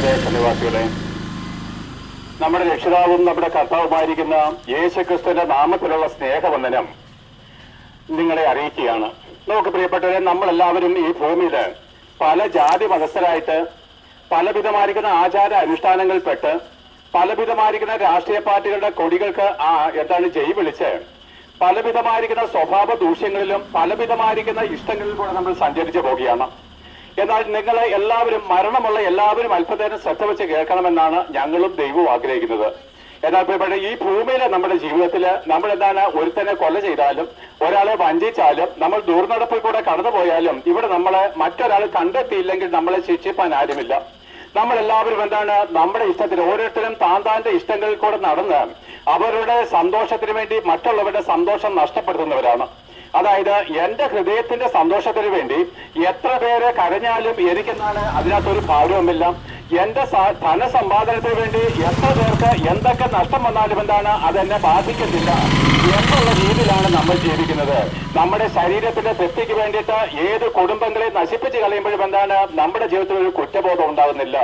ദേശനിവാസികളെ നമ്മുടെ രക്ഷിതാവും നമ്മുടെ കർത്താവുമായിരിക്കുന്ന യേശുക്രിസ്തുവിന്റെ നാമത്തിലുള്ള സ്നേഹവന്ദനം നിങ്ങളെ അറിയിക്കുകയാണ്. നമുക്ക് പ്രിയപ്പെട്ടവരെ നമ്മളെല്ലാവരും ഈ ഭൂമിയിൽ പല ജാതി മതസ്ഥരായിട്ട് പലവിധമായിരിക്കുന്ന ആചാര അനുഷ്ഠാനങ്ങളിൽപ്പെട്ട് പലവിധമായിരിക്കുന്ന രാഷ്ട്രീയ പാർട്ടികളുടെ കൊടികൾക്ക് ആ എന്താണ് ജയ് വിളിച്ച് പലവിധമായിരിക്കുന്ന സ്വഭാവ ദൂഷ്യങ്ങളിലും പലവിധമായിരിക്കുന്ന ഇഷ്ടങ്ങളിലും കൂടെ നമ്മൾ സഞ്ചരിച്ചു പോവുകയാണ്. എന്നാൽ നിങ്ങൾ എല്ലാവരും മരണമുള്ള എല്ലാവരും അല്പനേരം ശ്രദ്ധ വെച്ച് കേൾക്കണമെന്നാണ് ഞങ്ങളും ദൈവവും ആഗ്രഹിക്കുന്നത്. എന്നാൽ പ്രിയപ്പെട്ട ഈ ഭൂമിയിലെ നമ്മുടെ ജീവിതത്തിൽ നമ്മൾ എന്താണ് ഒരുത്തനെ കൊല ചെയ്താലും ഒരാളെ വഞ്ചിച്ചാലും നമ്മൾ ദൂർനടപ്പിൽ കൂടെ കടന്നുപോയാലും ഇവിടെ നമ്മളെ മറ്റൊരാൾ കണ്ടെത്തിയില്ലെങ്കിൽ നമ്മളെ ശിക്ഷിപ്പാൻ ആരുമില്ല. നമ്മൾ എല്ലാവരും എന്താണ് നമ്മുടെ ഇഷ്ടത്തിൽ ഓരോരുത്തരും താൻ താന്റെ ഇഷ്ടങ്ങളിൽ കൂടെ നടന്ന് അവരുടെ സന്തോഷത്തിന് വേണ്ടി മറ്റുള്ളവരുടെ സന്തോഷം നഷ്ടപ്പെടുത്തുന്നവരാണ്. അതായത് എന്റെ ഹൃദയത്തിന്റെ സന്തോഷത്തിന് വേണ്ടി എത്ര പേര് കരഞ്ഞാലും എനിക്കെന്നാണ് അതിനകത്തൊരു ഭാരവുമില്ല. എന്റെ ധനസമ്പാദനത്തിന് വേണ്ടി എത്ര പേർക്ക് എന്തൊക്കെ നഷ്ടം വന്നാലും എന്താണ് അതെന്നെ ബാധിക്കത്തില്ല എന്നുള്ള രീതിയിലാണ് നമ്മൾ ജീവിക്കുന്നത്. നമ്മുടെ ശരീരത്തിന്റെ തൃപ്തിക്ക് വേണ്ടിയിട്ട് ഏത് കുടുംബങ്ങളെ നശിപ്പിച്ച് കളയുമ്പോഴും എന്താണ് നമ്മുടെ ജീവിതത്തിൽ ഒരു കുറ്റബോധം ഉണ്ടാകുന്നില്ല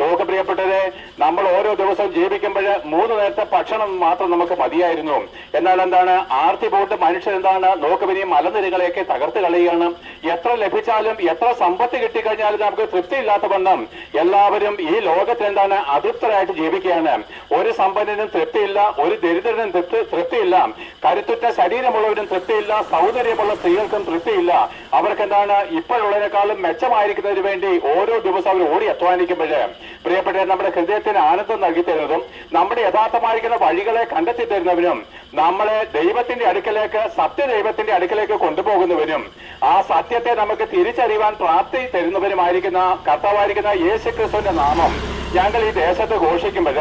നോക്ക് പ്രിയപ്പെട്ടത് നമ്മൾ ഓരോ ദിവസവും ജീവിക്കുമ്പോൾ മൂന്ന് നേരത്തെ ഭക്ഷണം മാത്രം നമുക്ക് മതിയായിരുന്നു. എന്നാൽ എന്താണ്? ആർത്തി പോട്ട് മനുഷ്യൻ എന്താണ്? നോക്കുവിനി മലനിരകളെയൊക്കെ തകർത്ത് കളയുകയാണ്. എത്ര ലഭിച്ചാലും എത്ര സമ്പത്ത് കിട്ടിക്കഴിഞ്ഞാലും നമുക്ക് തൃപ്തിയില്ലാത്ത ബന്ധം എല്ലാവരും ഈ ലോകത്തിൽ എന്താണ്? അതൃപ്തരായിട്ട് ജീവിക്കുകയാണ്. ഒരു സമ്പന്നനും തൃപ്തിയില്ല ഒരു ദരിദ്രനും തൃപ്തി തൃപ്തിയില്ല. കരുത്തുറ്റ ശരീരമുള്ളവരും തൃപ്തിയില്ല സൗന്ദര്യമുള്ള സ്ത്രീകൾക്കും തൃപ്തിയില്ല. അവർക്ക് എന്താണ്? ഇപ്പോഴുള്ളതിനേക്കാളും മെച്ചമായിരിക്കുന്നതിന് വേണ്ടി ഓരോ ദിവസം അവർ ഓടി അധ്വാനിക്കുമ്പോൾ പ്രിയപ്പെട്ട നമ്മുടെ ഹൃദയത്തിന് ആനന്ദം നൽകി തരുന്നതും നമ്മുടെ യഥാർത്ഥമായിരിക്കുന്ന വഴികളെ കണ്ടെത്തി തരുന്നവനും നമ്മളെ ദൈവത്തിന്റെ അടുക്കലേക്ക് സത്യദൈവത്തിന്റെ അടുക്കലേക്ക് കൊണ്ടുപോകുന്നവനും ആ സത്യത്തെ നമുക്ക് തിരിച്ചറിയുവാൻ പ്രാപ്തി തരുന്നവരുമായിരിക്കുന്ന കർത്താവായിരിക്കുന്ന യേശു ക്രിസ്തുവിന്റെ നാമം ഞങ്ങൾ ഈ ദേശത്ത് ഘോഷിക്കുമ്പോൾ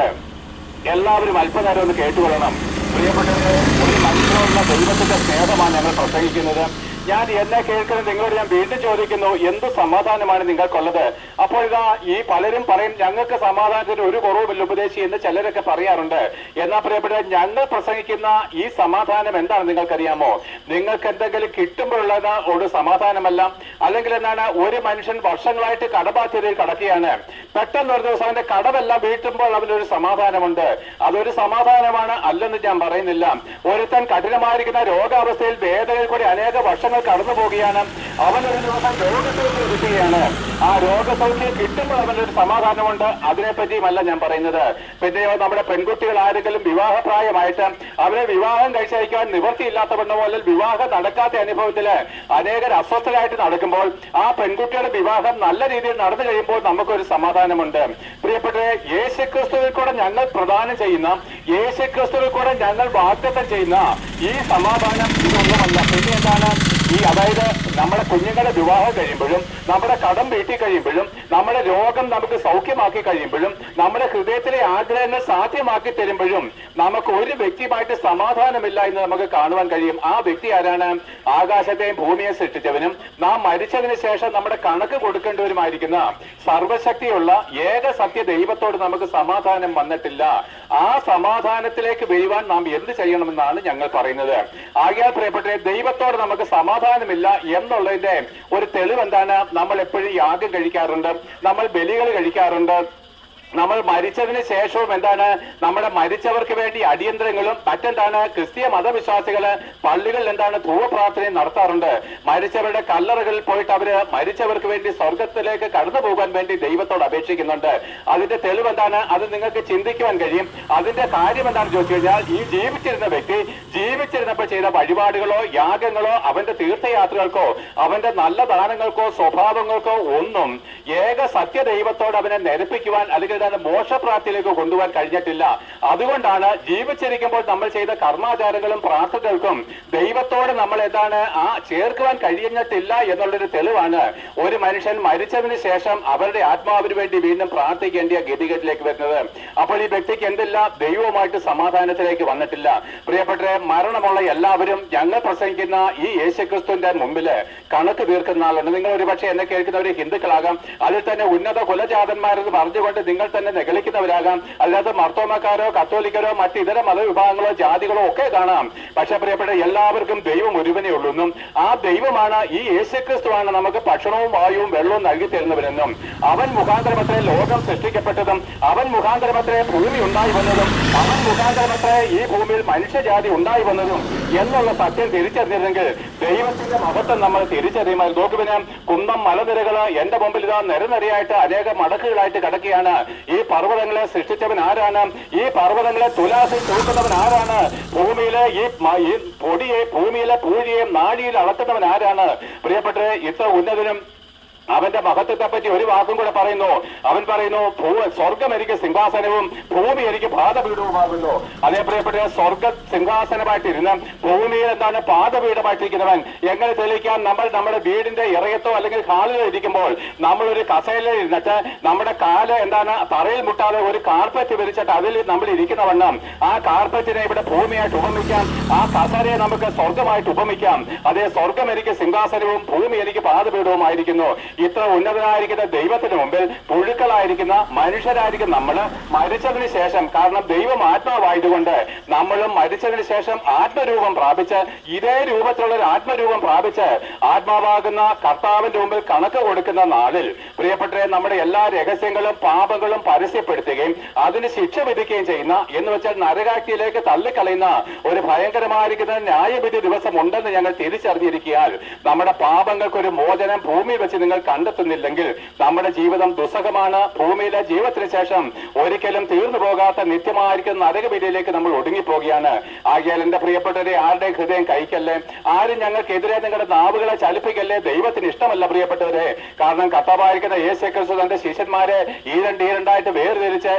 എല്ലാവരും അല്പനേരം ഒന്ന് കേട്ടുകൊള്ളണം. പ്രിയപ്പെട്ടവരെ ഒരു മനുഷ്യനുള്ള ദൈവത്തിന്റെ സ്നേഹമാണ് ഞങ്ങൾ പ്രസംഗിക്കുന്നത്. ഞാൻ എന്നെ കേൾക്കുന്നത് നിങ്ങളോട് ഞാൻ വീണ്ടും ചോദിക്കുന്നു എന്ത് സമാധാനമാണ് നിങ്ങൾക്കുള്ളത്? അപ്പോൾ ഇതാ ഈ പലരും പറയും ഞങ്ങൾക്ക് സമാധാനത്തിന് ഒരു കുറവുമില്ല ഉപദേശി എന്ന് ചിലരൊക്കെ പറയാറുണ്ട്. എന്നാ പ്രിയപ്പെട്ട ഞങ്ങൾ പ്രസംഗിക്കുന്ന ഈ സമാധാനം എന്താണ് നിങ്ങൾക്കറിയാമോ? നിങ്ങൾക്ക് എന്തെങ്കിലും കിട്ടുമ്പോഴുള്ളത് ഒരു സമാധാനമല്ല. അല്ലെങ്കിൽ എന്താണ് ഒരു മനുഷ്യൻ വർഷങ്ങളായിട്ട് കടബാധ്യതയിൽ കടക്കുകയാണ്. പെട്ടെന്ന് ഒരു ദിവസം അവന്റെ കടമെല്ലാം വീട്ടുമ്പോൾ അവനൊരു സമാധാനമുണ്ട്. അതൊരു സമാധാനമാണ് അല്ലെന്ന് ഞാൻ പറയുന്നില്ല. ഒരുത്തൻ കഠിനമായിരിക്കുന്ന രോഗാവസ്ഥയിൽ വേദനയിൽ കൂടി അനേക വർഷങ്ങൾ കടന്നു പോവുകയാണ് അവൻ ഒരു ദിവസം രോഗസൗഖ്യം കിട്ടുകയാണ്. ആ രോഗസൗഖ്യം കിട്ടുമ്പോൾ അവനൊരു സമാധാനമുണ്ട്. അതിനെപ്പറ്റിയുമല്ല ഞാൻ പറയുന്നത്. പിന്നെയോ നമ്മുടെ പെൺകുട്ടികൾ ആരെങ്കിലും വിവാഹപ്രായമായിട്ട് അവരെ വിവാഹം കഴിച്ചയക്കാൻ നിവൃത്തിയില്ലാത്ത അല്ലെങ്കിൽ വിവാഹം നടക്കാത്ത അനുഭവത്തിൽ അനേകർ അസ്വസ്ഥരായിട്ട് നടക്കുമ്പോൾ ആ പെൺകുട്ടിയുടെ വിവാഹം നല്ല രീതിയിൽ നടന്നു കഴിയുമ്പോൾ നമുക്കൊരു സമാധാനമുണ്ട്. പ്രിയപ്പെട്ടവരെ യേശുക്രിസ്തുവിൽ കൂടെ ഞങ്ങൾ പ്രദാനം ചെയ്യുന്ന യേശുക്രിസ്തുവിൽ കൂടെ ഞങ്ങൾ വാഗ്ദത്തം ചെയ്യുന്ന ഈ സമാധാനം ഇതൊന്നുമല്ല പിന്നെ എന്താണ് ഈ അതായത് നമ്മുടെ കുഞ്ഞുങ്ങളെ വിവാഹം കഴിയുമ്പോഴും നമ്മുടെ കടം വീട്ടി കഴിയുമ്പോഴും നമ്മുടെ രോഗം നമുക്ക് സൗഖ്യമാക്കി കഴിയുമ്പോഴും നമ്മുടെ ഹൃദയത്തിലെ ആഗ്രഹങ്ങൾ സാധ്യമാക്കി തരുമ്പോഴും നമുക്ക് ഒരു വ്യക്തിയുമായിട്ട് സമാധാനമില്ല എന്ന് നമുക്ക് കാണുവാൻ കഴിയും. ആ വ്യക്തി ആരാണ്? ആകാശത്തെയും ഭൂമിയെ സൃഷ്ടിച്ചവനും. നാം മരിച്ചതിന് ശേഷം നമ്മുടെ കണക്ക് കൊടുക്കേണ്ടവരുമായിരിക്കുന്ന സർവശക്തിയുള്ള ഏക സത്യ ദൈവത്തോട് നമുക്ക് സമാധാനം വന്നിട്ടില്ല. ആ സമാധാനത്തിലേക്ക് വരുവാൻ നാം എന്ത് ചെയ്യണമെന്നാണ് ഞങ്ങൾ പറയുന്നത്. ആകയാൽ പ്രിയപ്പെട്ട ദൈവത്തോട് നമുക്ക് സമാധാനമില്ല എന്നുള്ളതിന്റെ ഒരു തെളിവ് എന്താണ് നമ്മൾ എപ്പോഴും യാഗം കഴിക്കാറുണ്ട്. നമ്മൾ ബലികൾ കഴിക്കാറുണ്ട്. നമ്മൾ മരിച്ചതിന് ശേഷവും എന്താണ് നമ്മുടെ മരിച്ചവർക്ക് വേണ്ടി അടിയന്തരങ്ങളും മറ്റെന്താണ് ക്രിസ്തീയ മതവിശ്വാസികൾ പള്ളികളിൽ എന്താണ് ധൂവപ്രാർത്ഥനയും നടത്താറുണ്ട്. മരിച്ചവരുടെ കല്ലറകളിൽ പോയിട്ട് അവർ മരിച്ചവർക്ക് വേണ്ടി സ്വർഗത്തിലേക്ക് കടന്നു പോകാൻ വേണ്ടി ദൈവത്തോട് അപേക്ഷിക്കുന്നുണ്ട്. അതിന്റെ തെളിവ് എന്താണ്? അത് നിങ്ങൾക്ക് ചിന്തിക്കുവാൻ കഴിയും. അതിന്റെ കാര്യം എന്താണെന്ന് ചോദിച്ചു കഴിഞ്ഞാൽ ഈ ജീവിച്ചിരുന്ന വ്യക്തി ജീവിച്ചിരുന്നപ്പോൾ ചെയ്ത വഴിപാടുകളോ യാഗങ്ങളോ അവന്റെ തീർത്ഥയാത്രകൾക്കോ അവന്റെ നല്ല ദാനങ്ങൾക്കോ സ്വഭാവങ്ങൾക്കോ ഒന്നും ഏക സത്യദൈവത്തോട് അവനെ നിരപ്പിക്കുവാൻ അല്ലെങ്കിൽ തന്നെ മോശപ്രാപ്തിയിലേക്ക് കൊണ്ടുപോകാൻ കഴിഞ്ഞിട്ടില്ല. അതുകൊണ്ടാണ് ജീവിച്ചിരിക്കുമ്പോൾ നമ്മൾ ചെയ്ത കർമാചാരങ്ങളും പ്രാർത്ഥനകൾക്കും ദൈവത്തോട് നമ്മൾ എന്താണ് ആ ചേർക്കുവാൻ കഴിഞ്ഞിട്ടില്ല എന്നുള്ളൊരു തെളിവാണ്. ഒരു മനുഷ്യൻ മരിച്ചതിന് ശേഷം അവരുടെ ആത്മാവിന് വേണ്ടി വീണ്ടും പ്രാർത്ഥിക്കേണ്ട ഗതികേട്ടിലേക്ക് വരുന്നത്. അപ്പോൾ ഈ വ്യക്തിക്ക് എന്തില്ല? ദൈവവുമായിട്ട് സമാധാനത്തിലേക്ക് വന്നിട്ടില്ല. പ്രിയപ്പെട്ടെ മരണമുള്ള എല്ലാവരും ഞങ്ങൾ പ്രസംഗിക്കുന്ന ഈ യേശുക്രിസ്തുവിന്റെ മുമ്പിൽ കണക്ക് തീർക്കുന്ന ആളുണ്ട്. നിങ്ങൾ ഒരുപക്ഷെ എന്നെ കേൾക്കുന്നവർ ഹിന്ദുക്കളാകാം. അതിൽ തന്നെ ഉന്നത കുലജാതന്മാരെന്ന് പറഞ്ഞുകൊണ്ട് നിങ്ങൾ തന്നെ നികളിക്കുന്നവരാകാം അല്ലാതെ മർത്തോമക്കാരോ കത്തോലിക്കരോ മറ്റ് ഇതര മതവിഭാഗങ്ങളോ ജാതികളോ ഒക്കെ കാണാം. പക്ഷെ പ്രിയപ്പെട്ട എല്ലാവർക്കും ദൈവം ഒരുവനേ ഉള്ളൂന്നും. ആ ദൈവമാണ് ഈ യേശുക്രിസ്തുവാണ് നമുക്ക് ഭക്ഷണവും വായുവും വെള്ളവും നൽകി തരുന്നവരെന്നും അവൻ മുഖാന്തരമത്രേ ലോകം സൃഷ്ടിക്കപ്പെട്ടതും അവൻ മുഖാന്തരമത്രേ ഭൂമി ഉണ്ടായി വന്നതും അവൻ മുഖാന്തരമത്രേ ഈ ഭൂമിയിൽ മനുഷ്യജാതി ഉണ്ടായി വന്നതും എന്നുള്ള സത്യം തിരിച്ചറിഞ്ഞിരുന്നെങ്കിൽ ദൈവത്തിന്റെ മഹത്വം നമ്മൾ തിരിച്ചറിയുമ്പോൾ നോക്കുവിന് കുന്നം മലനിരകൾ എന്റെ മുമ്പിൽ ഇതാ നിരനിരയായിട്ട് അനേക മടക്കുകളായിട്ട് കിടക്കുകയാണ്. ഈ പർവതങ്ങളെ സൃഷ്ടിച്ചവൻ ആരാണ്? ഈ പർവതങ്ങളെ തുലാസിൽ തൂക്കുന്നവൻ ആരാണ്? ഭൂമിയിലെ ഈ പൊടിയെ ഭൂമിയിലെ പൂഴിയെ നാഴിയിൽ അളക്കുന്നവൻ ആരാണ്? പ്രിയപ്പെട്ടത് ഇത്ര ഉന്നതനും അവന്റെ മഹത്വത്തെ പറ്റി ഒരു വാക്കും കൂടെ പറയുന്നു. അവൻ പറയുന്നു സ്വർഗം എനിക്ക് സിംഹാസനവും ഭൂമി എനിക്ക് പാദപീഠവുമാകുന്നു. അതേ പ്രിയപ്പെട്ട സ്വർഗ സിംഹാസനമായിട്ടിരുന്ന് ഭൂമിയിൽ എന്താണ് പാദപീഠമായിട്ടിരിക്കുന്നവൻ? എങ്ങനെ തെളിയിക്കാൻ നമ്മൾ നമ്മുടെ വീടിന്റെ ഇറയത്തോ അല്ലെങ്കിൽ ഹാളിലോ ഇരിക്കുമ്പോൾ നമ്മൾ ഒരു കസേലയിൽ ഇരുന്നിട്ട് നമ്മുടെ കാൽ എന്താണ് തറയിൽ മുട്ടാതെ ഒരു കാർപ്പറ്റ് വിരിച്ചിട്ട് അതിൽ നമ്മൾ ഇരിക്കുന്ന വണ്ണം. ആ കാർപ്പറ്റിനെ ഇവിടെ ഭൂമിയായിട്ട് ഉപമിക്കാം. ആ കസരയെ നമുക്ക് സ്വർഗമായിട്ട് ഉപമിക്കാം. അതേ സ്വർഗം എനിക്ക് സിംഹാസനവും ഭൂമി എനിക്ക് പാദപീഠവുമായിരിക്കുന്നു. ഇത്ര ഉന്നതനായിരിക്കുന്ന ദൈവത്തിന് മുമ്പിൽ പുഴുക്കളായിരിക്കുന്ന മനുഷ്യരായിരിക്കും നമ്മൾ മരിച്ചതിന് ശേഷം കാരണം ദൈവം ആത്മാവായതുകൊണ്ട് നമ്മളും മരിച്ചതിന് ശേഷം ആത്മരൂപം പ്രാപിച്ച് ഇതേ രൂപത്തിലുള്ള ഒരു ആത്മരൂപം പ്രാപിച്ച് ആത്മാവാകുന്ന കർത്താവിന്റെ മുമ്പിൽ കണക്ക് കൊടുക്കുന്ന നാളിൽ പ്രിയപ്പെട്ടവരെ നമ്മുടെ എല്ലാ രഹസ്യങ്ങളും പാപങ്ങളും പരസ്യപ്പെടുത്തുകയും അതിന് ശിക്ഷ വിധിക്കുകയും ചെയ്യുന്ന എന്ന് വെച്ചാൽ നരകാക്കിയിലേക്ക് തള്ളിക്കളയുന്ന ഒരു ഭയങ്കരമായിരിക്കുന്ന ന്യായവിധി ദിവസം ഉണ്ടെന്ന് ഞങ്ങൾ തിരിച്ചറിഞ്ഞിരിക്കാൻ നമ്മുടെ പാപങ്ങൾക്കൊരു മോചനം ഭൂമി വെച്ച് നിങ്ങൾ കണ്ടെത്തുന്നില്ലെങ്കിൽ നമ്മുടെ ജീവിതം ദുസ്സഹമാണ് ഭൂമിയിലെ ജീവിതത്തിന് ശേഷം ഒരിക്കലും തീർന്നു പോകാത്ത നിത്യമായിരിക്കുന്ന നരകവിലയിലേക്ക് നമ്മൾ ഒടുങ്ങിപ്പോവുകയാണ് ആകിയാൽ എന്റെ പ്രിയപ്പെട്ടവരെ ആരുടെ ഹൃദയം കഴിക്കല്ലേ? ആരും ഞങ്ങൾക്കെതിരെ നിങ്ങളുടെ നാവുകളെ ചലിപ്പിക്കല്ലേ? ദൈവത്തിന് ഇഷ്ടമല്ല പ്രിയപ്പെട്ടവരെ. കാരണം കർത്താവായിരിക്കുന്ന യേശു ക്രിസ്തു തന്റെ ശിഷ്യന്മാരെ ഈരണ്ട് ഈരണ്ടായിട്ട് വേർതിരിച്ച്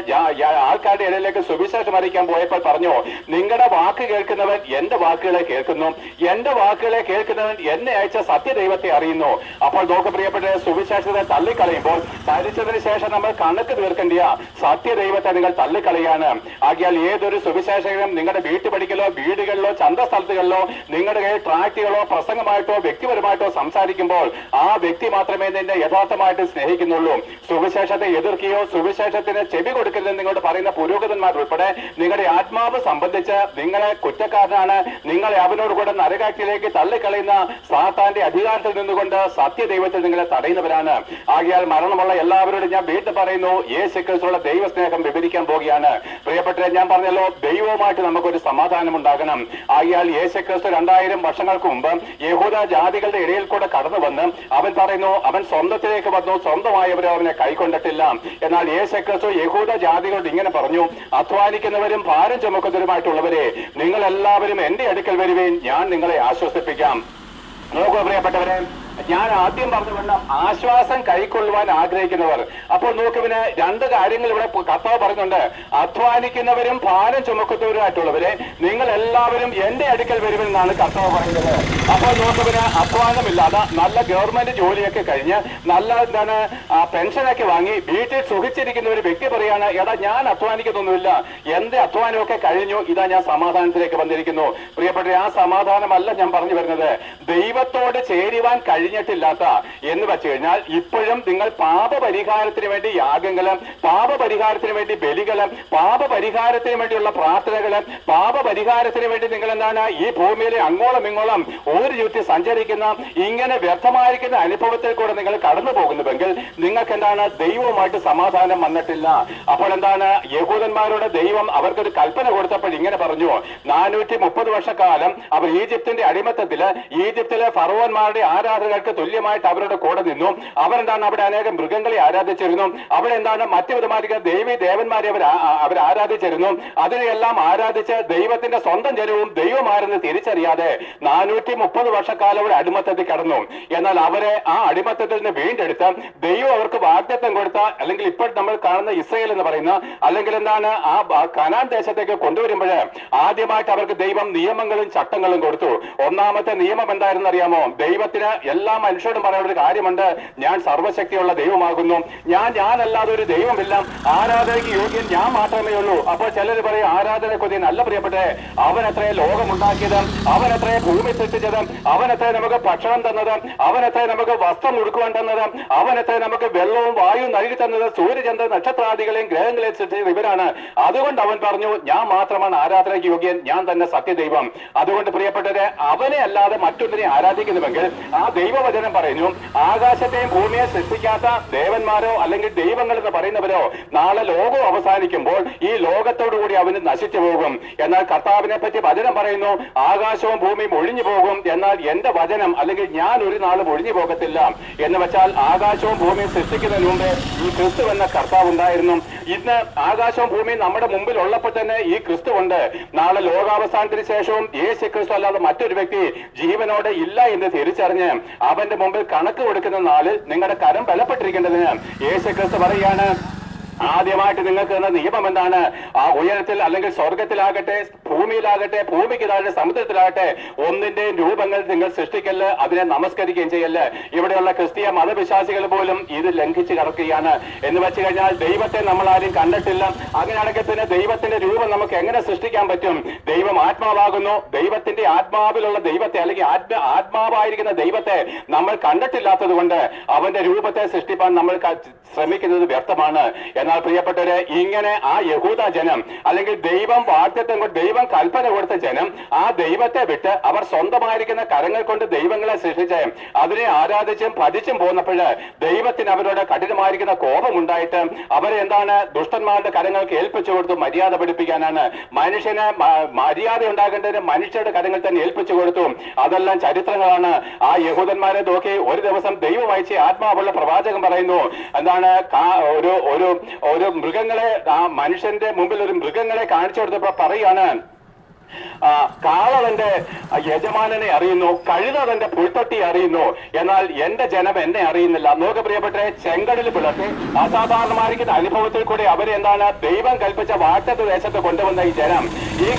ആൾക്കാരുടെ ഇടയിലേക്ക് സുവിശേഷം അറിയിക്കാൻ പോയപ്പോൾ പറഞ്ഞു നിങ്ങളുടെ വാക്ക് കേൾക്കുന്നവൻ എന്റെ വാക്കുകളെ കേൾക്കുന്നു. എന്റെ വാക്കുകളെ കേൾക്കുന്നവൻ എന്നെ അയച്ച സത്യദൈവത്തെ അറിയുന്നു. അപ്പോൾ നോക്ക് പ്രിയപ്പെട്ട സുവിശേഷത്തെ തള്ളിക്കളയുമ്പോൾ മരിച്ചതിന് ശേഷം നമ്മൾ കണക്ക് തീർക്കേണ്ടിയ സത്യദൈവത്തെ നിങ്ങൾ തള്ളിക്കളയാണ് ആകിയാൽ ഏതൊരു സുവിശേഷകനും നിങ്ങളുടെ വീട്ടുപടിക്കലോ വീടുകളിലോ ചന്ത സ്ഥലത്തുകളിലോ നിങ്ങളുടെ കയ്യിൽ ട്രാക്റ്റുകളോ പ്രസംഗമായിട്ടോ വ്യക്തിപരമായിട്ടോ സംസാരിക്കുമ്പോൾ ആ വ്യക്തി മാത്രമേ നിന്നെ യഥാർത്ഥമായിട്ട് സ്നേഹിക്കുന്നുള്ളൂ. സുവിശേഷത്തെ എതിർക്കുകയോ സുവിശേഷത്തിന് ചെവി കൊടുക്കരുതെന്ന് നിങ്ങളോട് പറയുന്ന പുരോഗതന്മാർ ഉൾപ്പെടെ നിങ്ങളുടെ ആത്മാവ് സംബന്ധിച്ച് നിങ്ങളെ കുറ്റക്കാരനാണ്. നിങ്ങളെ അവനോട് കൂടെ നരകാറ്റിലേക്ക് തള്ളിക്കളയുന്ന സാത്താന്റെ അധികാരത്തിൽ നിന്നുകൊണ്ട് സത്യദൈവത്തിൽ നിങ്ങളെ തടയുന്നവരാണ് ആകയാൽ മരണമുള്ള എല്ലാവരോടും ഞാൻ വീണ്ടും പറയുന്നു യേശു ക്രിസ്തുള്ള ദൈവസ്നേഹം വിവരിക്കാൻ പോവുകയാണ്. പ്രിയപ്പെട്ട ഞാൻ പറഞ്ഞല്ലോ ദൈവവുമായിട്ട് നമുക്കൊരു സമാധാനം ഉണ്ടാകണം. ആകിയാൽ യേശു ക്രിസ്തു രണ്ടായിരം വർഷങ്ങൾക്ക് മുമ്പ് യഹൂദ ജാതികളുടെ ഇടയിൽ കൂടെ കടന്നു വന്ന് അവൻ പറയുന്നു അവൻ സ്വന്തത്തിലേക്ക് വന്നു സ്വന്തമായവരോ അവനെ കൈക്കൊണ്ടിട്ടില്ല. എന്നാൽ യേശു ക്രിസ്തു യഹൂദ ജാതികളോട് ഇങ്ങനെ പറഞ്ഞു അധ്വാനിക്കുന്നവരും ഭാരം ചുമക്കുന്നവരുമായിട്ടുള്ളവരെ നിങ്ങൾ എല്ലാവരും എന്റെ അടുക്കൽ വരുവേൻ ഞാൻ നിങ്ങളെ ആശ്വസിപ്പിക്കാം. നോക്കുക പ്രിയപ്പെട്ടവരെ ഞാൻ ആദ്യം പറഞ്ഞു വേണ്ട ആശ്വാസം കൈക്കൊള്ളുവാൻ ആഗ്രഹിക്കുന്നവർ. അപ്പോൾ നോക്കുവിന് രണ്ട് കാര്യങ്ങൾ ഇവിടെ കർത്താവ് പറയുന്നുണ്ട് അധ്വാനിക്കുന്നവരും ഭാരം ചുമക്കുന്നവരുമായിട്ടുള്ളവരെ നിങ്ങൾ എല്ലാവരും എന്റെ അടുക്കൽ വരുമെന്നാണ് കർത്താവ് പറയുന്നത്. അപ്പോൾ നോക്കുവിന് അധ്വാനമില്ലാതെ നല്ല ഗവൺമെന്റ് ജോലിയൊക്കെ കഴിഞ്ഞ് നല്ല എന്താണ് പെൻഷനൊക്കെ വാങ്ങി വീട്ടിൽ സുഖിച്ചിരിക്കുന്ന ഒരു വ്യക്തി പറയാണ് എടാ ഞാൻ അധ്വാനിക്കുന്നൊന്നുമില്ല. എന്റെ അധ്വാനമൊക്കെ കഴിഞ്ഞു. ഇതാ ഞാൻ സമാധാനത്തിലേക്ക് വന്നിരിക്കുന്നു. പ്രിയപ്പെട്ട ആ സമാധാനമല്ല ഞാൻ പറഞ്ഞു വരുന്നത്. ദൈവത്തോട് ചേരുവാൻ കഴിഞ്ഞിട്ടില്ലാത്ത എന്ന് വെച്ച് കഴിഞ്ഞാൽ ഇപ്പോഴും നിങ്ങൾ പാപപരിഹാരത്തിന് വേണ്ടി യാഗങ്ങളും പാപപരിഹാരത്തിന് വേണ്ടി ബലികളും പാപപരിഹാരത്തിന് വേണ്ടിയുള്ള പ്രാർത്ഥനകളും പാപപരിഹാരത്തിന് വേണ്ടി നിങ്ങൾ എന്താണ് ഈ ഭൂമിയിലെ അങ്ങോളം ഇങ്ങോളം ഒരു ചുറ്റി സഞ്ചരിക്കുന്ന ഇങ്ങനെ വ്യർത്ഥമായിരിക്കുന്ന അനുഭവത്തിൽ കൂടെ നിങ്ങൾ കടന്നു പോകുന്നുവെങ്കിൽ നിങ്ങൾക്ക് എന്താണ് ദൈവവുമായിട്ട് സമാധാനം വന്നിട്ടില്ല. അപ്പോൾ എന്താണ് യഹൂദന്മാരുടെ ദൈവം അവർക്കൊരു കൽപ്പന കൊടുത്തപ്പോൾ ഇങ്ങനെ പറഞ്ഞു നാനൂറ്റി മുപ്പത് വർഷക്കാലം അവർ ഈജിപ്തിന്റെ അടിമത്തത്തിൽ ഈജിപ്തിലെ ഫറവന്മാരുടെ ആരാധകർക്ക് തുല്യമായിട്ട് അവരുടെ കൂടെ നിന്നു. അവരെന്താണ് അവിടെ അനേകം മൃഗങ്ങളെ ആരാധിച്ചിരുന്നു. അവിടെ എന്താണ് മറ്റു വിധമായിരിക്കുന്ന ദേവി ദേവന്മാരെ അവർ അവർ ആരാധിച്ചിരുന്നു. അതിനെയെല്ലാം ആരാധിച്ച് ദൈവത്തിന്റെ സ്വന്തം ജനവും ദൈവമാരെന്ന് തിരിച്ചറിയാതെ നാനൂറ്റി മുപ്പത് വർഷക്കാലം അടിമത്തത്തിൽ കടന്നു. എന്നാൽ അവരെ ആ അടിമത്തത്തിൽ നിന്ന് വീണ്ടെടുത്ത് ദൈവം അവർക്ക് വാഗ്ദത്തം കൊടുത്ത അല്ലെങ്കിൽ ഇപ്പോൾ നമ്മൾ കാണുന്ന ഇസ്രയേൽ എന്ന് പറയുന്ന അല്ലെങ്കിൽ എന്താണ് ആ കനാൻ ദേശത്തേക്ക് കൊണ്ടുവരുമ്പോൾ ആദ്യമായിട്ട് അവർക്ക് ദൈവം നിയമങ്ങളും ചട്ടങ്ങളും കൊടുത്തു. ഒന്നാമത്തെ നിയമം എന്തായിരുന്നു അറിയാമോ ദൈവത്തിന് എല്ലാ എല്ലാ മനുഷ്യരോടും പറയാനുള്ള ഒരു കാര്യമുണ്ട്. ഞാൻ സർവശക്തിയുള്ള ദൈവമാകുന്നു. ഞാൻ ഞാനല്ലാതെ ഒരു ദൈവമില്ല. ആരാധനയ്ക്ക് യോഗ്യൻ ഞാൻ മാത്രമേ ഉള്ളൂ. അപ്പോൾ ചിലർ പറയും ആരാധന കൊതി നല്ല പ്രിയപ്പെട്ടെ അവൻ എത്രയെ ലോകമുണ്ടാക്കിയത്? അവൻ എത്രയെ ഭൂമി സൃഷ്ടിച്ചത്? അവൻ നമുക്ക് ഭക്ഷണം തന്നത്? അവൻ നമുക്ക് വസ്ത്രം ഉടുക്കുവാൻ തന്നത്? അവൻ നമുക്ക് വെള്ളവും വായുവും നൽകി തന്നത്? സൂര്യചന്ദ്ര നക്ഷത്രാദികളെയും ഗ്രഹങ്ങളെയും സൃഷ്ടിച്ച ഇവരാണ്. അതുകൊണ്ട് അവൻ പറഞ്ഞു ഞാൻ മാത്രമാണ് ആരാധനയ്ക്ക് യോഗ്യൻ. ഞാൻ തന്നെ സത്യദൈവം. അതുകൊണ്ട് പ്രിയപ്പെട്ടവരെ അവനെ അല്ലാതെ മറ്റൊന്നിനെ ആരാധിക്കുന്നുവെങ്കിൽ ആ ദൈവവചനം പറയുന്നു. ആകാശത്തെയും ഭൂമിയെ സൃഷ്ടിക്കാത്ത ദേവന്മാരോ അല്ലെങ്കിൽ ദൈവങ്ങൾ എന്ന് പറയുന്നവരോ നാളെ ലോകം അവസാനിക്കുമ്പോൾ ഈ ലോകത്തോടു കൂടി അവന് നശിച്ചു പോകും. എന്നാൽ കർത്താവിനെ പറ്റി വചനം പറയുന്നു ആകാശവും ഭൂമിയും ഒഴിഞ്ഞു പോകും. എന്നാൽ എന്റെ വചനം അല്ലെങ്കിൽ ഞാൻ ഒരു നാളും ഒഴിഞ്ഞു പോകത്തില്ല. എന്ന് വെച്ചാൽ ആകാശവും ഭൂമിയും സൃഷ്ടിക്കുന്നതിന് മുമ്പേ ഈ ക്രിസ്തു എന്ന കർത്താവ് ഉണ്ടായിരുന്നു. ഇന്ന് ആകാശവും ഭൂമിയും നമ്മുടെ മുമ്പിൽ ഉള്ളപ്പോൾ തന്നെ ഈ ക്രിസ്തു ഉണ്ട്. നാളെ ലോകാവസാനത്തിന് ശേഷവും യേശു ക്രിസ്തു അല്ലാതെ മറ്റൊരു വ്യക്തി ജീവനോടെ ഇല്ല എന്ന് തിരിച്ചറിഞ്ഞ് അവന്റെ മുമ്പിൽ കണക്ക് കൊടുക്കുന്ന നാളിൽ നിങ്ങളുടെ കരം ബലപ്പെട്ടിരിക്കേണ്ടതിന് യേശു ക്രിസ്തു പറയുകയാണ്. ആദ്യമായിട്ട് നിങ്ങൾക്ക് തന്ന നിയമം എന്താണ്? ആ ഉയരത്തിൽ അല്ലെങ്കിൽ സ്വർഗത്തിലാകട്ടെ ഭൂമിയിലാകട്ടെ ഭൂമിക്ക് താഴെ സമുദ്രത്തിലാകട്ടെ ഒന്നിന്റെയും രൂപങ്ങൾ നിങ്ങൾ സൃഷ്ടിക്കല്ല് അതിനെ നമസ്കരിക്കുകയും ചെയ്യല്ല് ഇവിടെയുള്ള ക്രിസ്തീയ മതവിശ്വാസികൾ പോലും ഇത് ലംഘിച്ച് കിടക്കുകയാണ്. എന്ന് വെച്ച് കഴിഞ്ഞാൽ ദൈവത്തെ നമ്മൾ ആരും കണ്ടിട്ടില്ല. അങ്ങനെയാണെങ്കിൽ പിന്നെ ദൈവത്തിന്റെ രൂപം നമുക്ക് എങ്ങനെ സൃഷ്ടിക്കാൻ പറ്റും? ദൈവം ആത്മാവാകുന്നു. ദൈവത്തിന്റെ ആത്മാവിലുള്ള ദൈവത്തെ അല്ലെങ്കിൽ ആത്മ ആത്മാവായിരിക്കുന്ന ദൈവത്തെ നമ്മൾ കണ്ടിട്ടില്ലാത്തത് കൊണ്ട് അവന്റെ രൂപത്തെ സൃഷ്ടിപ്പാൻ നമ്മൾ ശ്രമിക്കുന്നത് വ്യർത്ഥമാണ്. എന്നാൽ പ്രിയപ്പെട്ടവരെ ഇങ്ങനെ ആ യഹൂദ ജനം അല്ലെങ്കിൽ ദൈവം വാഗ്ദത്തം കൊണ്ട് ദൈവം കൽപ്പന കൊടുത്ത ജനം ആ ദൈവത്തെ വിട്ട് അവർ സ്വന്തമായിരിക്കുന്ന കരങ്ങൾ കൊണ്ട് ദൈവങ്ങളെ സൃഷ്ടിച്ച് അതിനെ ആരാധിച്ചും ഭജിച്ചും പോന്നപ്പോൾ ദൈവത്തിന് അവരോട് കഠിനമായിരിക്കുന്ന കോപം ഉണ്ടായിട്ട് അവരെ എന്താണ് ദുഷ്ടന്മാരുടെ കരങ്ങൾക്ക് ഏൽപ്പിച്ചു കൊടുത്തു മര്യാദ പഠിപ്പിക്കാനാണ്. മനുഷ്യനെ മര്യാദ ഉണ്ടാകേണ്ടതിന് മനുഷ്യരുടെ കരങ്ങൾ തന്നെ ഏൽപ്പിച്ചു കൊടുത്തു. അതെല്ലാം ചരിത്രങ്ങളാണ്. ആ യഹൂദന്മാരെ നോക്കി ഒരു ദിവസം ദൈവം വായിച്ച് ആത്മാവുള്ള പ്രവാചകൻ പറയുന്നു എന്താണ് ഒരു ഒരു ഒരു മൃഗങ്ങളെ ആ മനുഷ്യന്റെ മുമ്പിൽ ഒരു മൃഗങ്ങളെ കാണിച്ചു കൊടുത്തപ്പോ പറയാണ് കാളവന്റെ യജമാനനെ അറിയുന്നു കഴുതവന്റെ പുൽത്തൊട്ടി അറിയുന്നു എന്നാൽ എന്റെ ജനം എന്നെ അറിയുന്നില്ല. നോക്ക് പ്രിയപ്പെട്ട ചെങ്കടൽ പിളർത്തി അസാധാരണമായിരിക്കുന്ന അനുഭവത്തിൽ കൂടി അവരെന്താണ് ദൈവം കൽപ്പിച്ച വാട്ടത്ത് ദേശത്ത് കൊണ്ടുവന്ന ഈ ജനം. ഈ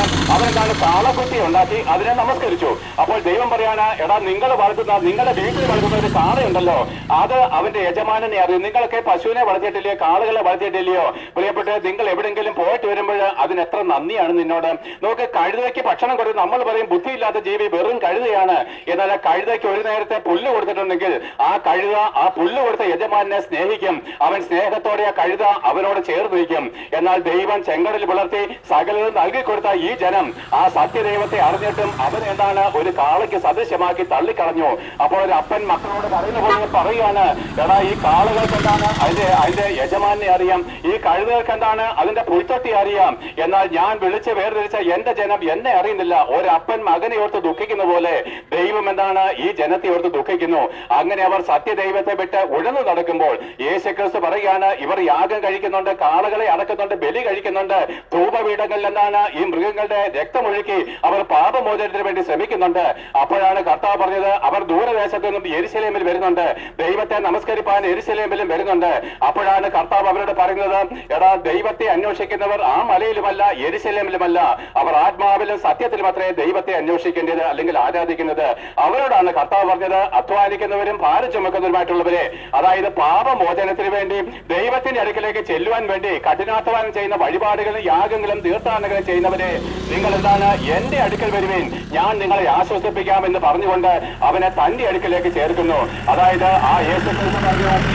കർത്താവിനെ വിട്ടിട്ട് കാളക്കുട്ടി ഉണ്ടാക്കി? അതിനെ നമസ്കരിച്ചു. അപ്പോൾ ദൈവം പറയാണ് എടാ നിങ്ങൾ വളർത്തുന്ന നിങ്ങളുടെ വീട്ടിൽ വളർത്തുന്ന ഒരു കാളയുണ്ടല്ലോ അത് അവന്റെ യജമാനനെ അറിയും. നിങ്ങളൊക്കെ പശുവിനെ വളർത്തിയിട്ടില്ലയോ? കാളുകളെ വളർത്തിയിട്ടില്ലയോ? പ്രിയപ്പെട്ട് നിങ്ങൾ എവിടെങ്കിലും പോയിട്ട് വരുമ്പോൾ അതിന് എത്ര നന്ദിയാണ് നിന്നോട്. നോക്ക് കഴുതയ്ക്ക് ഭക്ഷണം കൊടുത്ത് നമ്മൾ പറയും ബുദ്ധിയില്ലാത്ത ജീവി വെറും കഴുതയാണ്. എന്നാൽ കഴുതയ്ക്ക് ഒരു നേരത്തെ പുല്ല് കൊടുത്തിട്ടുണ്ടെങ്കിൽ ആ കഴുത ആ പുല്ല് കൊടുത്ത യജമാനെ സ്നേഹിക്കും. അവൻ സ്നേഹത്തോടെ ആ കഴുത അവനോട് ചേർന്നിരിക്കും എന്നാൽ ദൈവം ചെങ്കടൽ പുലർത്തി സകലതും നൽകി കൊടുത്ത ഈ ജനം ആ സത്യദൈവത്തെ അറിഞ്ഞിട്ടും അവൻ എന്താണ് ഒരു കാളയ്ക്ക് സദൃശ്യമാക്കി തള്ളിക്കളഞ്ഞു. അപ്പോൾ ഒരു അപ്പൻ മക്കളോട് പറയുന്ന പോലെ പറയുകയാണ് എടാ ഈ കാളുകൾക്ക് എന്താണ് അതിന്റെ അതിന്റെ യജമാനെ അറിയാം. ഈ കഴുതകൾക്ക് എന്താണ് അതിന്റെ പുൽത്തട്ടി അറിയാം. എന്നാൽ ഞാൻ വിളിച്ച് വേർതിരിച്ച എന്റെ ജനം എന്നെ അറിയുന്നില്ല. ഒരപ്പൻ മകനെ ഓർത്ത് ദുഃഖിക്കുന്ന പോലെ ദൈവം എന്താണ് ഈ ജനത്തെ ഓർത്ത് ദുഃഖിക്കുന്നു. അങ്ങനെ അവർ സത്യദൈവത്തെ വിട്ട് ഉഴന്നു നടക്കുമ്പോൾ യേശുക്രിസ്തു പറയുകയാണ് ഇവർ യാഗം കഴിക്കുന്നുണ്ട് കാളുകളെ അടക്കുന്നുണ്ട് ബലി കഴിക്കുന്നുണ്ട്. ധൂപപീഠങ്ങളിൽ എന്താണ് ഈ മൃഗങ്ങളുടെ രക്തമൊഴുക്കി അവർ പാപമോചനത്തിന് വേണ്ടി ശ്രമിക്കുന്നുണ്ട്. അപ്പോഴാണ് കർത്താവ് പറഞ്ഞത് അവർ ദൂരദേശത്തു നിന്നും എരിശലേമിൽ വരുന്നുണ്ട്. ദൈവത്തെ നമസ്കരിപ്പാൻ എരിശലേമിലും വരുന്നുണ്ട്. അപ്പോഴാണ് കർത്താവ് അവരോട് പറയുന്നത് എടാ ദൈവത്തെ അന്വേഷിക്കുന്നവർ ആ മലയിലുമല്ല എരിശലേമിലുമല്ല. അവർ ആത്മാവിലും സത്യത്തിലും അത്രേ ദൈവത്തെ അന്വേഷിക്കേണ്ടത് അല്ലെങ്കിൽ ആരാധിക്കുന്നത്. അവരോടാണ് കർത്താവ് പറഞ്ഞത് അധ്വാനിക്കുന്നവരും ഭാരം ചുമക്കുന്നവരുമായിട്ടുള്ളവരെ അതായത് പാപമോചനത്തിന് വേണ്ടി ദൈവത്തിന്റെ അടുക്കിലേക്ക് ചെല്ലുവാൻ വേണ്ടി കഠിനാധ്വാനം ചെയ്യുന്ന വഴിപാടുകളും യാഗങ്ങളും തീർത്ഥാടനങ്ങളും ചെയ്യുന്നവരെ നിങ്ങൾ എന്താണ് എന്റെ അടുക്കൽ വരുവേൻ? ഞാൻ നിങ്ങളെ ആശ്വസിപ്പിക്കാമെന്ന് പറഞ്ഞുകൊണ്ട് അവനെ തന്റെ അടുക്കലേക്ക് ചേർക്കുന്നു. അതായത് ആ യേശു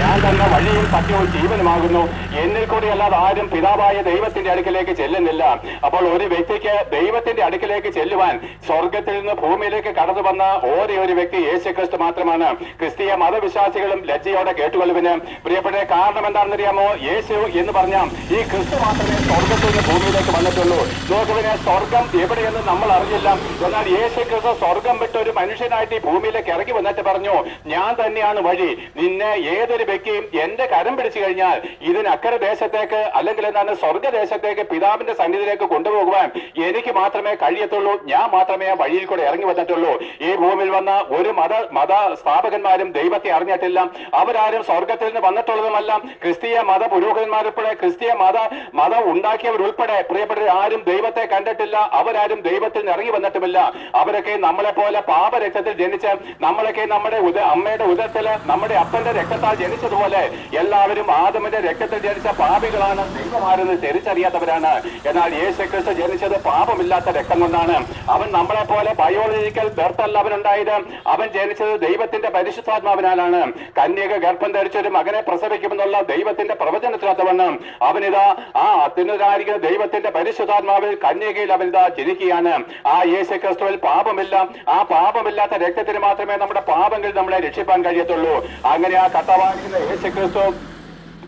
ഞാൻ തന്നെ വഴിയും സത്യവും ജീവനുമാകുന്നു. എന്നിൽ കൂടി അല്ലാതെ ആരും പിതാവായ ദൈവത്തിന്റെ അടുക്കലേക്ക് ചെല്ലുന്നില്ല. അപ്പോൾ ഒരു വ്യക്തിക്ക് ദൈവത്തിന്റെ അടുക്കലേക്ക് ചെല്ലുവാൻ സ്വർഗത്തിൽ നിന്ന് ഭൂമിയിലേക്ക് കടന്നു വന്ന ഓരോ ഒരു വ്യക്തി യേശു ക്രിസ്തു മാത്രമാണ്. ക്രിസ്തീയ മതവിശ്വാസികളും ലജ്ജയോടെ കേട്ടുകൊള്ളുവിന്. പ്രിയപ്പെട്ട കാരണം എന്താണെന്നറിയാമോ? യേശു എന്ന് പറഞ്ഞാൽ ഈ ക്രിസ്തു മാത്രമേ സ്വർഗത്തിൽ നിന്ന് ഭൂമിയിലേക്ക് വന്നിട്ടുള്ളൂ. നോക്കുവിന് സ്വർഗം എവിടെയെന്ന് നമ്മൾ അറിഞ്ഞില്ല എന്നാൽ യേശു ക്രിസ്തു സ്വർഗം വിട്ട് ഒരു മനുഷ്യനായിട്ട് ഈ ഭൂമിയിലേക്ക് ഇറങ്ങി വന്നിട്ട് പറഞ്ഞു ഞാൻ തന്നെയാണ് വഴി. നിന്നെ ഏതൊരു വ്യക്തിയും എന്റെ കരം പിടിച്ചു കഴിഞ്ഞാൽ ഇതിനക്കരെ ദേശത്തേക്ക് അല്ലെങ്കിൽ എന്താണ് സ്വർഗദേശത്തേക്ക് പിതാവിന്റെ സന്നിധിയിലേക്ക് കൊണ്ടുപോകുവാൻ എനിക്ക് മാത്രമേ കഴിയത്തുള്ളൂ. ഞാൻ മാത്രമേ ആ വഴിയിൽ കൂടെ ഇറങ്ങി വന്നിട്ടുള്ളൂ. ഈ ഭൂമിയിൽ വന്ന ഒരു മത മത സ്ഥാപകന്മാരും ദൈവത്തെ അറിഞ്ഞിട്ടില്ല. അവരാരും സ്വർഗത്തിൽ നിന്ന് വന്നിട്ടുള്ളതുമല്ല. ക്രിസ്തീയ മത പുരോഹിതന്മാരുൾപ്പെടെ ക്രിസ്തീയ മത മതം ഉണ്ടാക്കിയവരുൾപ്പെടെ പ്രിയപ്പെട്ടവർ പ്രിയപ്പെട്ട ആരും ദൈവത്തെ കണ്ടിട്ടില്ല കണ്ടിട്ടില്ല. അവരാരും ദൈവത്തിൽ ഇറങ്ങി വന്നിട്ടുമില്ല. അവരൊക്കെ നമ്മളെ പോലെ പാപരക്തത്തിൽ ജനിച്ച് നമ്മളൊക്കെ നമ്മുടെ ഉദ അമ്മയുടെ ഉദരത്തിൽ നമ്മുടെ അപ്പന്റെ രക്തത്താൽ ജനിച്ചതുപോലെ എല്ലാവരും ആദമിന്റെ രക്തത്തിൽ ജനിച്ച പാപികളാണ്. ദൈവമാരെന്ന് തിരിച്ചറിയാത്തവരാണ്. എന്നാൽ യേശു ക്രിസ്തു ജനിച്ചത് പാപമില്ലാത്ത രക്തം കൊണ്ടാണ്. അവൻ നമ്മളെ പോലെ ബയോളജിക്കൽ ബെർത്തല്ല അവനുണ്ടായത്. അവൻ ജനിച്ചത് ദൈവത്തിന്റെ പരിശുദ്ധാത്മാവിനാലാണ്. കന്യക ഗർഭം ധരിച്ച ഒരു മകനെ പ്രസവിക്കുമെന്നുള്ള ദൈവത്തിന്റെ പ്രവചനത്തിനകത്തവണ്ണം അവനിതാ ആ അത്യുന്നതായിരിക്കുന്ന ദൈവത്തിന്റെ പരിശുദ്ധാത്മാവിൽ കന്യകയിൽ അവനിതാ ജനിക്കുകയാണ് ആ യേശു ക്രിസ്തുവിൽ പാപമില്ല. ആ പാപമില്ലാത്ത രക്തത്തിന് മാത്രമേ നമ്മുടെ പാപങ്ങൾ നമ്മളെ രക്ഷിപ്പാൻ കഴിയത്തുള്ളൂ. അങ്ങനെ ആ കർത്താവായിരിക്കുന്ന യേശു ക്രിസ്തു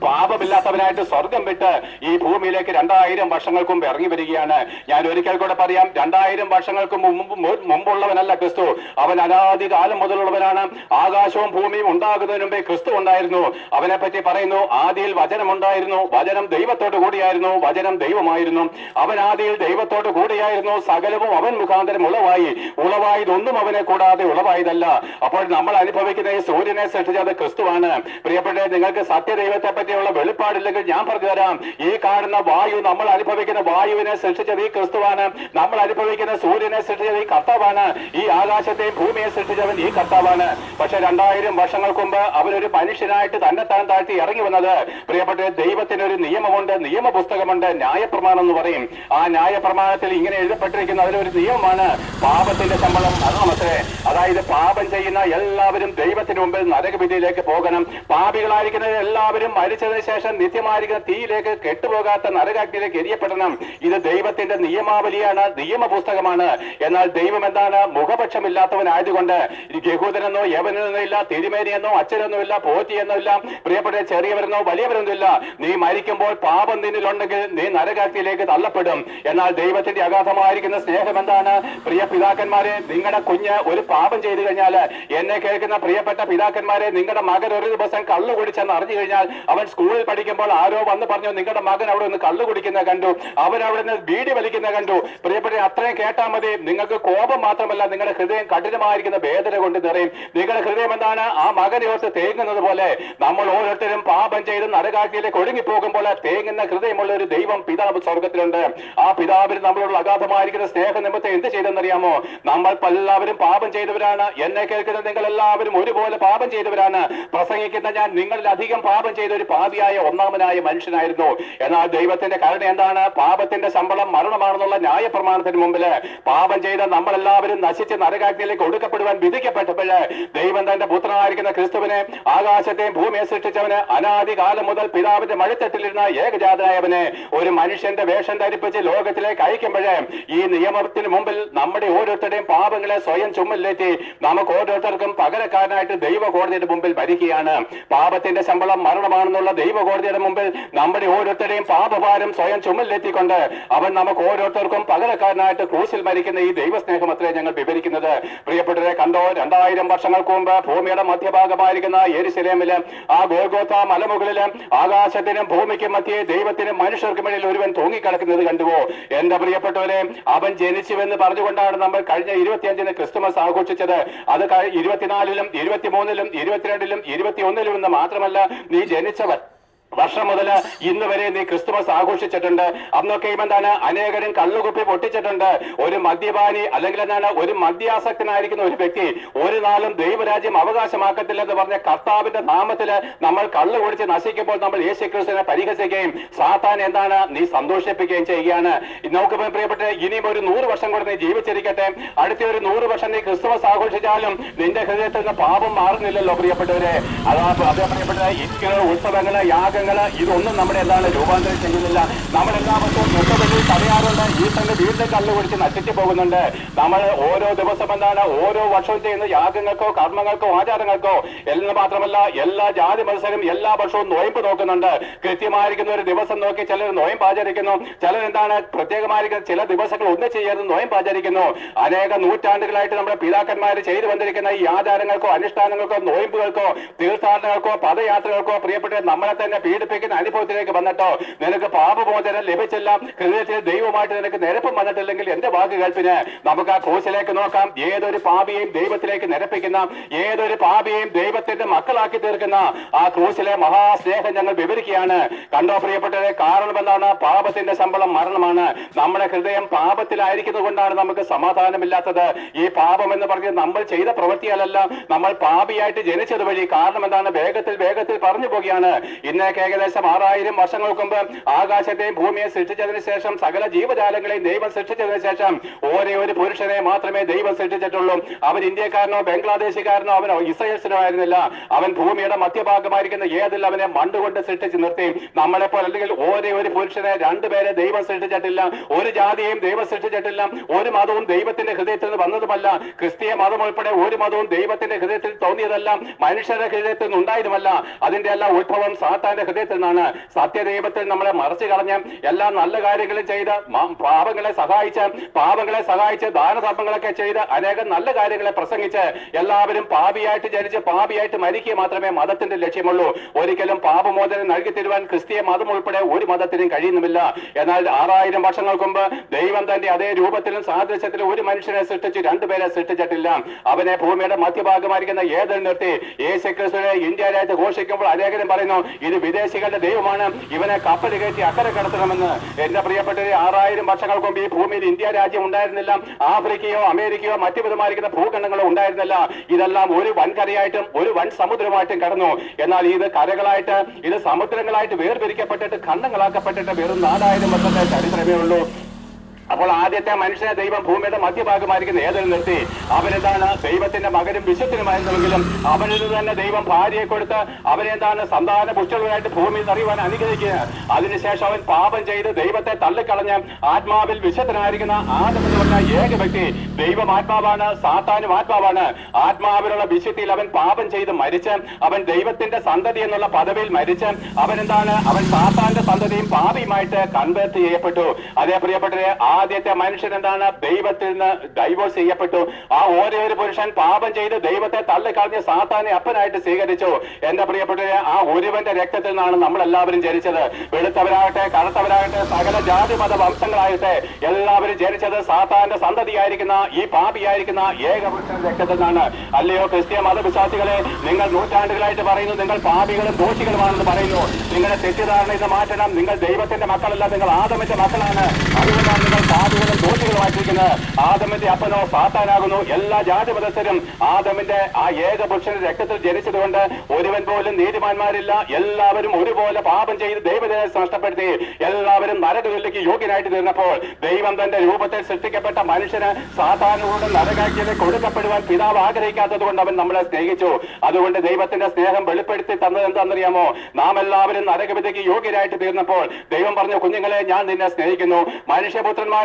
പാപമില്ലാത്തവനായിട്ട് സ്വർഗം വിട്ട് ഈ ഭൂമിയിലേക്ക് രണ്ടായിരം വർഷങ്ങൾക്ക് മുമ്പ് ഇറങ്ങി വരികയാണ്. ഞാൻ ഒരിക്കൽ കൂടെ പറയാം രണ്ടായിരം വർഷങ്ങൾക്ക് മുമ്പ് മുമ്പുള്ളവനല്ല ക്രിസ്തു. അവൻ അനാദി കാലം മുതലുള്ളവനാണ്. ആകാശവും ഭൂമിയും ഉണ്ടാകുന്നതിന് മുമ്പേ ക്രിസ്തു ഉണ്ടായിരുന്നു. അവനെ പറ്റി പറയുന്നു ആദിയിൽ വചനം ഉണ്ടായിരുന്നു വചനം ദൈവത്തോട് കൂടിയായിരുന്നു. വചനം ദൈവമായിരുന്നു. അവൻ ആദിയിൽ ദൈവത്തോട് കൂടിയായിരുന്നു. സകലവും അവൻ മുഖാന്തരം ഉളവായി. ഉളവായതൊന്നും അവനെ കൂടാതെ ഉളവായതല്ല. അപ്പോൾ നമ്മൾ അനുഭവിക്കുന്ന ഈ സൂര്യനെ സൃഷ്ടിച്ചത് ക്രിസ്തുവാണ്. പ്രിയപ്പെട്ട നിങ്ങൾക്ക് സത്യദൈവത്തെ പറ്റിയുള്ള വെളിപ്പാടില്ലെങ്കിൽ ഞാൻ പറഞ്ഞു തരാം. ഈ കാണുന്ന വായു നമ്മൾ അനുഭവിക്കുന്ന വായുവിനെ സൃഷ്ടിച്ചത് ഈ ക്രിസ്തുവാണ്. നമ്മൾ അനുഭവിക്കുന്ന സൂര്യനെ സൃഷ്ടിച്ചത് ഈ കർത്താവാണ്. ഈ ആകാശത്തെയും ഭൂമിയെ സൃഷ്ടിച്ചവൻ ഈ കർത്താവാണ്. പക്ഷെ രണ്ടായിരം വർഷങ്ങൾക്ക് മുമ്പ് അവനൊരു മനുഷ്യനായിട്ട് താൻ താഴ്ത്തി ഇറങ്ങി വന്നത് പ്രിയപ്പെട്ട ദൈവത്തിന് ഒരു നിയമമുണ്ട് നിയമപുസ്തകമുണ്ട് ന്യായപ്രമാണം എന്ന് പറയും. ആ ന്യായപ്രമാണത്തിൽ ഇങ്ങനെ എഴുതപ്പെട്ടിരിക്കുന്ന അതിലൊരു നിയമമാണ് പാപത്തിന്റെ ശമ്പളം. മരണമത്രേ അതായത് പാപം ചെയ്യുന്ന എല്ലാവരും ദൈവത്തിന് മുമ്പിൽ നരകവിധിയിലേക്ക് പോകണം. പാപികളായിരിക്കുന്ന എല്ലാവരും മരിച്ചതിന് ശേഷം നിത്യമായിരിക്കുന്ന തീയിലേക്ക് കെട്ടുപോകാത്ത നരകാഗ്നിയിലേക്ക് എരിയപ്പെടണം. ഇത് ദൈവത്തിന്റെ നിയമാവലിയാണ് നിയമപുസ്തകമാണ്. എന്നാൽ ദൈവം എന്താണ്? മുഖപക്ഷമില്ലാത്തവനായതുകൊണ്ട് യഹൂദനെന്നോ യവനെന്നോ ഇല്ല തിരുമേനിയെന്നോ അച്ഛനെന്നോ ഇല്ല പോറ്റിയെന്നോ ഇല്ല പ്രിയപ്പെട്ട ചെറിയവരെന്നോ വലിയവരെന്നോ ഇല്ല നീ മരിക്കുമ്പോൾ പാപം നിന്നിലുണ്ടെങ്കിൽ നീ നരകാഗ്നിയിലേക്ക് തള്ളപ്പെടും. എന്നാൽ ദൈവത്തിന്റെ അഗാധമായിരിക്കുന്ന സ്നേഹം എന്താണ്? പ്രിയ പിതാക്കന്മാരെ നിങ്ങളുടെ കുഞ്ഞ് ഒരു പാപം ചെയ്തു കഴിഞ്ഞാൽ എന്നെ കേൾക്കുന്ന പ്രിയപ്പെട്ട പിതാക്കന്മാരെ നിങ്ങളുടെ മകൻ ഒരു ദിവസം കള്ളു കുടിച്ചെന്ന് അറിഞ്ഞു കഴിഞ്ഞാൽ അവൻ സ്കൂളിൽ പഠിക്കുമ്പോൾ ആരോ വന്ന് പറഞ്ഞു നിങ്ങളുടെ മകൻ അവിടെ നിന്ന് കള്ളു കുടിക്കുന്ന കണ്ടു അവൻ അവിടെ നിന്ന് ബീഡി വലിക്കുന്ന കണ്ടു. പ്രിയപ്പെട്ട അത്രയും കേട്ടാൽ മതി. നിങ്ങൾക്ക് കോപം മാത്രമല്ല നിങ്ങളുടെ ഹൃദയം കഠിനമായിരിക്കുന്ന വേദന കൊണ്ട് നിറയും. നിങ്ങളുടെ ഹൃദയം എന്താണ്? ആ മകനെ ഓർത്ത് തേങ്ങുന്നത് പോലെ. നമ്മൾ ഓരോരുത്തരും പാപം ചെയ്ത് നരകാഗ്നിയിലേക്ക് ഒഴുങ്ങി പോകുമ്പോൾ തേങ്ങുന്ന ഹൃദയമുള്ള ഒരു ദൈവം പിതാവ് സ്വർഗത്തിലുണ്ട് ആ പിതാവിന് നമ്മളോട് അഗാധമായിരിക്കുന്ന സ്നേഹ നിമിത്തം എന്ത് ചെയ്തെന്നറിയാമോ? നമ്മൾ എല്ലാവരും പാപം ചെയ്തവരാണ്. എന്നെ കേൾക്കുന്ന നിങ്ങൾ എല്ലാവരും ഒരുപോലെ പാപം ചെയ്തവരാണ്. പ്രസംഗിക്കുന്ന ഞാൻ നിങ്ങളിൽ അധികം പാപം ചെയ്ത ഒരു പാപിയായ ഒന്നാമനായ മനുഷ്യനായിരുന്നു. എന്നാൽ ദൈവത്തിന്റെ കരുണ എന്താണ്? പാപത്തിന്റെ ശമ്പളം മരണമാണെന്നുള്ള ന്യായ പ്രമാണത്തിന് മുമ്പിൽ പാപം ചെയ്ത നമ്മളെല്ലാവരും നശിച്ച് നരകാഗ്നിയിലേക്ക് ഒടുക്കപ്പെടുവാൻ വിധിക്കപ്പെട്ടപ്പോൾ ദൈവം തന്റെ പുത്രനായിരിക്കുന്ന ക്രിസ്തുവിനെ ആകാശത്തെയും ഭൂമിയെ സൃഷ്ടിച്ചവന് അനാദി കാലം മുതൽ പിതാവിന്റെ മഴത്തട്ടിലിരുന്ന ഏകജാതനായവനെ ഒരു മനുഷ്യന്റെ വേഷം ധരിപ്പിച്ച് ലോകത്തിലേക്ക് അയക്കുമ്പോഴേ ഈ നിയമത്തിന് മുമ്പിൽ നമ്മുടെ ഓരോരുത്തരുടെയും പാപങ്ങളെ സ്വയം ചുമലിലേറ്റി നമുക്ക് ഓരോരുത്തർക്കും പകരക്കാരനായിട്ട് ദൈവ കോടതിയുടെ മുമ്പിൽ ഭരിക്കുകയാണ് പാപത്തിന്റെ ശമ്പളം മരണമാണെന്നുള്ള ദൈവ കോടതിയുടെ മുമ്പിൽ നമ്മുടെ ഓരോരുത്തരെയും പാപഭാരം സ്വയം ചുമലിലെത്തിക്കൊണ്ട് അവൻ നമുക്ക് ഓരോരുത്തർക്കും പകരക്കാരനായിട്ട് ക്രൂസിൽ മരിക്കുന്ന ഈ ദൈവസ്നേഹം അത്രേ ഞങ്ങൾ വിവരിക്കുന്നത്. പ്രിയപ്പെട്ടവരെ കണ്ടോ രണ്ടായിരം വർഷങ്ങൾക്ക് മുമ്പ് ഭൂമിയുടെ മധ്യഭാഗമായിരിക്കുന്ന എരിശിലേമിൽ ആ ഗോഗോത്ത മലമുകളിൽ ആകാശത്തിനും ഭൂമിക്കും മധ്യേ ദൈവത്തിനും മനുഷ്യർക്കും ഇടയിൽ ഒരുവൻ തൂങ്ങിക്കിടക്കുന്നത് കണ്ടുവോ? എന്റെ പ്രിയപ്പെട്ടവരെ അവൻ ജനിച്ചുവെന്ന് പറഞ്ഞുകൊണ്ടാണ് നമ്മൾ കഴിഞ്ഞ ഇരുപത്തിയഞ്ചിന് ക്രിസ്തുമസ് ആഘോഷിച്ചത്. അത് ഇരുപത്തിനാലിലും ഇരുപത്തിമൂന്നിലും ഇരുപത്തിരണ്ടിലും ഇരുപത്തിയൊന്നിലും എന്ന് മാത്രമല്ല നീ ജനിച്ചവൻ വർഷം മുതൽ ഇന്ന് വരെ നീ ക്രിസ്തുമസ് ആഘോഷിച്ചിട്ടുണ്ട്. അന്നൊക്കെയും എന്താണ് അനേകരും കള്ളുകുപ്പി പൊട്ടിച്ചിട്ടുണ്ട്. ഒരു മദ്യപാനി അല്ലെങ്കിൽ എന്താണ് ഒരു മദ്യാസക്തനായിരിക്കുന്ന ഒരു വ്യക്തി ഒരു നാളും ദൈവരാജ്യം അവകാശമാക്കത്തില്ലെന്ന് പറഞ്ഞ കർത്താവിന്റെ നാമത്തിൽ നമ്മൾ കള്ളു കുടിച്ച് നശിക്കുമ്പോൾ നമ്മൾ യേശു ക്രിസ്തുവിനെ പരിഹസിക്കുകയും സാത്താൻ എന്താണ് നീ സന്തോഷിപ്പിക്കുകയും ചെയ്യുകയാണ്. നമുക്ക് പ്രിയപ്പെട്ട ഇനിയും ഒരു നൂറ് വർഷം കൂടെ നീ ജീവിച്ചിരിക്കട്ടെ. അടുത്ത ഒരു നൂറ് വർഷം നീ ക്രിസ്തുമസ് ആഘോഷിച്ചാലും നിന്റെ ഹൃദയത്തിൽ നിന്ന് പാപം മാറുന്നില്ലല്ലോ പ്രിയപ്പെട്ടവരെ. അതാ അതേ പ്രിയപ്പെട്ട ഇങ്ങനെ ഉത്സവങ്ങൾ യാഗങ്ങൾ ഇതൊന്നും നമ്മുടെ എന്താണ് രൂപാന്തരം ചെയ്യുന്നില്ല. നമ്മളെല്ലാവർക്കും വർഷവും തടയാറുണ്ട്. ഈ തന്നെ വീണ്ടും കല്ല് കുടിച്ച് നശിച്ചു പോകുന്നുണ്ട്. നമ്മൾ ഓരോ ദിവസം എന്താണ് ഓരോ വർഷവും ചെയ്യുന്ന യാഗങ്ങൾക്കോ കർമ്മങ്ങൾക്കോ ആചാരങ്ങൾക്കോ എന്ന് മാത്രമല്ല എല്ലാ ജാതി മത്സരം എല്ലാ വർഷവും നോയമ്പ് നോക്കുന്നുണ്ട്. കൃത്യമായിരിക്കുന്ന ഒരു ദിവസം നോക്കി ചിലർ നോയമ്പ് ആചരിക്കുന്നു. ചിലർ എന്താണ് പ്രത്യേകമായിരിക്കുന്ന ചില ദിവസങ്ങൾ ഒന്നും ചെയ്യരുത് നോയമ്പ് ആചരിക്കുന്നു. അനേക നൂറ്റാണ്ടുകളായിട്ട് നമ്മുടെ പിതാക്കന്മാർ ചെയ്തു വന്നിരിക്കുന്ന ഈ ആചാരങ്ങൾക്കോ അനുഷ്ഠാനങ്ങൾക്കോ നോയമ്പുകൾക്കോ തീർത്ഥാടനങ്ങൾക്കോ പദയാത്രകൾക്കോ പ്രിയപ്പെട്ട നമ്മളെ തന്നെ പീഡിപ്പിക്കുന്ന അനുഭവത്തിലേക്ക് വന്നിട്ടോ? നിനക്ക് പാപമോചനം ലഭിച്ചില്ല. ഹൃദയത്തിൽ ദൈവമായിട്ട് നിനക്ക് നിരപ്പം വന്നിട്ടില്ലെങ്കിൽ എന്റെ വാക്ക് കേൾപ്പിന്. നമുക്ക് ആ കോശിലേക്ക് നോക്കാം. ഏതൊരു പാപിയെയും ദൈവത്തിലേക്ക് നിരപ്പിക്കുന്ന ഏതൊരു പാപിയെയും ദൈവത്തിന്റെ മക്കളാക്കി തീർക്കുന്ന ആ ക്രൂശിലെ മഹാസ്നേഹം ഞങ്ങൾ വിവരിക്കുകയാണ്. കണ്ടോ പ്രിയപ്പെട്ടവരെ കാരണം എന്താണ്? പാപത്തിന്റെ ശമ്പളം മരണമാണ്. നമ്മുടെ ഹൃദയം പാപത്തിലായിരിക്കുന്നത് കൊണ്ടാണ് നമുക്ക് സമാധാനമില്ലാത്തത്. ഈ പാപം എന്ന് പറഞ്ഞ് നമ്മൾ ചെയ്ത പ്രവൃത്തിയല്ല നമ്മൾ പാപിയായിട്ട് ജനിച്ചത് വഴി കാരണം എന്താണ്? വേഗത്തിൽ വേഗത്തിൽ പറഞ്ഞു പോവുകയാണ്. ഇന്നേക്ക് ഏകദേശം ആറായിരം വർഷങ്ങൾക്ക് മുമ്പ് ആകാശത്തെയും ഭൂമിയെ സൃഷ്ടിച്ചതിന് ശേഷം സകല ജീവജാലങ്ങളെയും ദൈവം സൃഷ്ടിച്ചതിന് ശേഷം ഒരേ ഒരു പുരുഷനെ മാത്രമേ ദൈവം സൃഷ്ടിച്ചിട്ടുള്ളൂ. അവൻ ഇന്ത്യക്കാരനോ ബംഗ്ലാദേശുകാരനോ അവനോ ഇസ്രയേൽസിനോ ആയിരുന്നില്ല. അവൻ ഭൂമിയുടെ മധ്യഭാഗമായിരിക്കുന്ന ഏതിൽ അവനെ മണ്ടുകൊണ്ട് സൃഷ്ടിച്ച് നിർത്തി. നമ്മളെ പോലെ അല്ലെങ്കിൽ ഒരേ ഒരു പുരുഷനെ രണ്ടുപേരെ ദൈവം സൃഷ്ടിച്ചിട്ടില്ല. ഒരു ജാതിയെയും ദൈവം സൃഷ്ടിച്ചിട്ടില്ല. ഒരു മതവും ദൈവത്തിന്റെ ഹൃദയത്തിൽ നിന്ന് വന്നതുമല്ല. ക്രിസ്തീയ മതം ഉൾപ്പെടെ ഒരു മതവും ദൈവത്തിന്റെ ഹൃദയത്തിൽ തോന്നിയതല്ല. മനുഷ്യരുടെ ഹൃദയത്തിൽ നിന്ന് ഉണ്ടായതുമല്ല. അതിന്റെ എല്ലാം ഉത്ഭവം സാത്താന്റെ ഹൃദയത്തിൽ നിന്നാണ് സത്യദൈവത്തിൽ നമ്മളെ മറച്ചു കളഞ്ഞ് എല്ലാ നല്ല കാര്യങ്ങളും ചെയ്ത് പാപങ്ങളെ സഹായിച്ച് പാപങ്ങളെ സഹായിച്ച് ദാനധർമ്മങ്ങളൊക്കെ ചെയ്ത് അനേകം നല്ല കാര്യങ്ങളെ പ്രസംഗിച്ച് എല്ലാവരും പാപിയായിട്ട് ജനിച്ച് പാപിയായിട്ട് മരിക്കുക മാത്രമേ മതത്തിന്റെ ലക്ഷ്യമുള്ളൂ. ഒരിക്കലും പാപമോചനം നൽകി തരുവാൻ ക്രിസ്തീയ മതം ഉൾപ്പെടെ ഒരു മതത്തിനും കഴിയുന്നുമില്ല. എന്നാൽ ആറായിരം വർഷങ്ങൾക്ക് മുമ്പ് ദൈവം തന്റെ അതേ രൂപത്തിലും സാദൃശ്യത്തിലും ഒരു മനുഷ്യനെ സൃഷ്ടിച്ച് രണ്ടുപേരെ സൃഷ്ടിച്ചിട്ടില്ല. അവനെ ഭൂമിയുടെ മധ്യഭാഗമായിരിക്കുന്ന ഏതിൽ നിർത്തി. യേശു ക്രിസ്തുവിനെ ഇന്ത്യ രാജ്യത്ത് ഘോഷിക്കുമ്പോൾ അനേകരും പറയുന്നു ഇത് വിദേശികളുടെ ദൈവമാണ്. ഇവനെ കപ്പൽ കയറ്റി അക്കരെ കടത്തണമെന്ന്. എന്റെ പ്രിയപ്പെട്ട ആറായിരം വർഷങ്ങൾക്ക് മുമ്പ് ഈ ഭൂമിയിൽ ഇന്ത്യ രാജ്യം ഉണ്ടായിരുന്നില്ല. ആഫ്രിക്കയോ അമേരിക്കയോ മറ്റു വിധമായിരിക്കുന്ന ഭൂഖണ്ഡങ്ങളോ ഉണ്ടായിരുന്നില്ല. ഇതെല്ലാം ഒരു വൻകരയായിട്ടും ഒരു വൻ സമുദ്രമായിട്ടും കടന്നു. എന്നാൽ ഇത് കരകളായിട്ട് ഇത് സമുദ്രങ്ങളായിട്ട് വേർപിരിക്കപ്പെട്ടിട്ട് ഖണ്ഡങ്ങളാക്കപ്പെട്ടിട്ട് വെറും നാലായിരം വർഷത്തെ ചരിത്രമേ ഉള്ളൂ. അപ്പോൾ ആദ്യത്തെ മനുഷ്യനെ ദൈവം ഭൂമിയുടെ മധ്യഭാഗമായിരിക്കുന്ന ഏതിൽ നിർത്തി? അവനെന്താണ് ദൈവത്തിന്റെ മകനും വിശുദ്ധനുമായിരുന്നെങ്കിലും അവനിൽ തന്നെ ദൈവം ഭാര്യയെ കൊടുത്ത് അവനെന്താണ് സന്താന പുഷ്ടകളായിട്ട് ഭൂമിയിൽ നിറയുവാൻ അനുഗ്രഹിക്കുക. അതിനുശേഷം അവൻ പാപം ചെയ്ത് ദൈവത്തെ തള്ളിക്കളഞ്ഞ് ആത്മാവിൽ വിശുദ്ധനായിരിക്കുന്ന ആദ്യം ഏക വ്യക്തി. ദൈവം ആത്മാവാണ് സാത്താനും ആത്മാവാണ്. ആത്മാവിലുള്ള വിശുദ്ധിയിൽ അവൻ പാപം ചെയ്ത് മരിച്ച് അവൻ ദൈവത്തിന്റെ സന്തതി എന്നുള്ള പദവിയിൽ മരിച്ച് അവൻ എന്താണ് അവൻ സാത്താന്റെ സന്തതിയും പാപിയുമായിട്ട് കൺവേർട്ട് ചെയ്യപ്പെട്ടു. അതേ പ്രിയപ്പെട്ടവരെ ആദ്യത്തെ മനുഷ്യൻ എന്താണ് ദൈവത്തിൽ നിന്ന് ഡൈവോഴ്സ് ചെയ്യപ്പെട്ടു. ആ ഓരോ ഒരു പുരുഷൻ പാപം ചെയ്ത് ദൈവത്തെ തള്ളിക്കളഞ്ഞ് സാത്താനെ അപ്പനായിട്ട് സ്വീകരിച്ചു. എന്റെ പ്രിയപ്പെട്ടവരെ ആ ഒരുവന്റെ രക്തത്തിൽ നിന്നാണ് നമ്മൾ എല്ലാവരും ജനിച്ചത്. വെളുത്തവരാകട്ടെ കറുത്തവരാകട്ടെ സകല ജാതി മത വംശങ്ങളാകട്ടെ എല്ലാവരും ജനിച്ചത് സാത്താന്റെ സന്തതിയായിരിക്കുന്ന ഈ പാപിയായിരിക്കുന്ന ഏക പുരുഷന്റെ രക്തത്തിൽ നിന്നാണ്. അല്ലയോ ക്രിസ്ത്യ മതവിശ്വാസികളെ നിങ്ങൾ നൂറ്റാണ്ടുകളായിട്ട് പറയുന്നു നിങ്ങൾ പാപികളും ദോഷികളുമാണെന്ന് പറയുന്നു. നിങ്ങളുടെ തെറ്റിദ്ധാരണ ഇത് മാറ്റണം. നിങ്ങൾ ദൈവത്തിന്റെ മക്കളല്ല നിങ്ങൾ ആദമിന്റെ മക്കളാണ്. അതുകൊണ്ടാണ് നിങ്ങൾ പാപികളും ദോഷികളുമായിട്ടിരിക്കുന്നത് ആദമിന്റെ അപ്പനോ സാത്താനാകുന്നു. എല്ലാ ജാതി മതസ്ഥരും ആദമിന്റെ ആ ഏക പുരുഷന്റെ രക്തത്തിൽ ജനിച്ചതുകൊണ്ട് ഒരുവൻ പോലും നീതിമാന്മാരില്ല. എല്ലാവരും ഒരുപോലെ പാപം ചെയ്ത് ദൈവത്തെ നഷ്ടപ്പെടുത്തി എല്ലാവരും നരകത്തിലേക്ക് യോഗ്യനായിട്ട് തീർന്നപ്പോൾ ദൈവം തന്റെ രൂപത്തെ സൃഷ്ടിക്കപ്പെട്ട മനുഷ്യന് സാധാരണ നരകാഴ്ചയിൽ കൊടുക്കപ്പെടുവാൻ പിതാവ് ആഗ്രഹിക്കാത്തത് കൊണ്ട് അവൻ നമ്മളെ സ്നേഹിച്ചു. അതുകൊണ്ട് ദൈവത്തിന്റെ സ്നേഹം വെളിപ്പെടുത്തി തന്നത് എന്താണെന്നറിയാമോ? നാം എല്ലാവരും നരകവിധയ്ക്ക് യോഗ്യരായിട്ട് തീർന്നപ്പോൾ ദൈവം പറഞ്ഞു കുഞ്ഞുങ്ങളെ ഞാൻ നിന്നെ സ്നേഹിക്കുന്നു.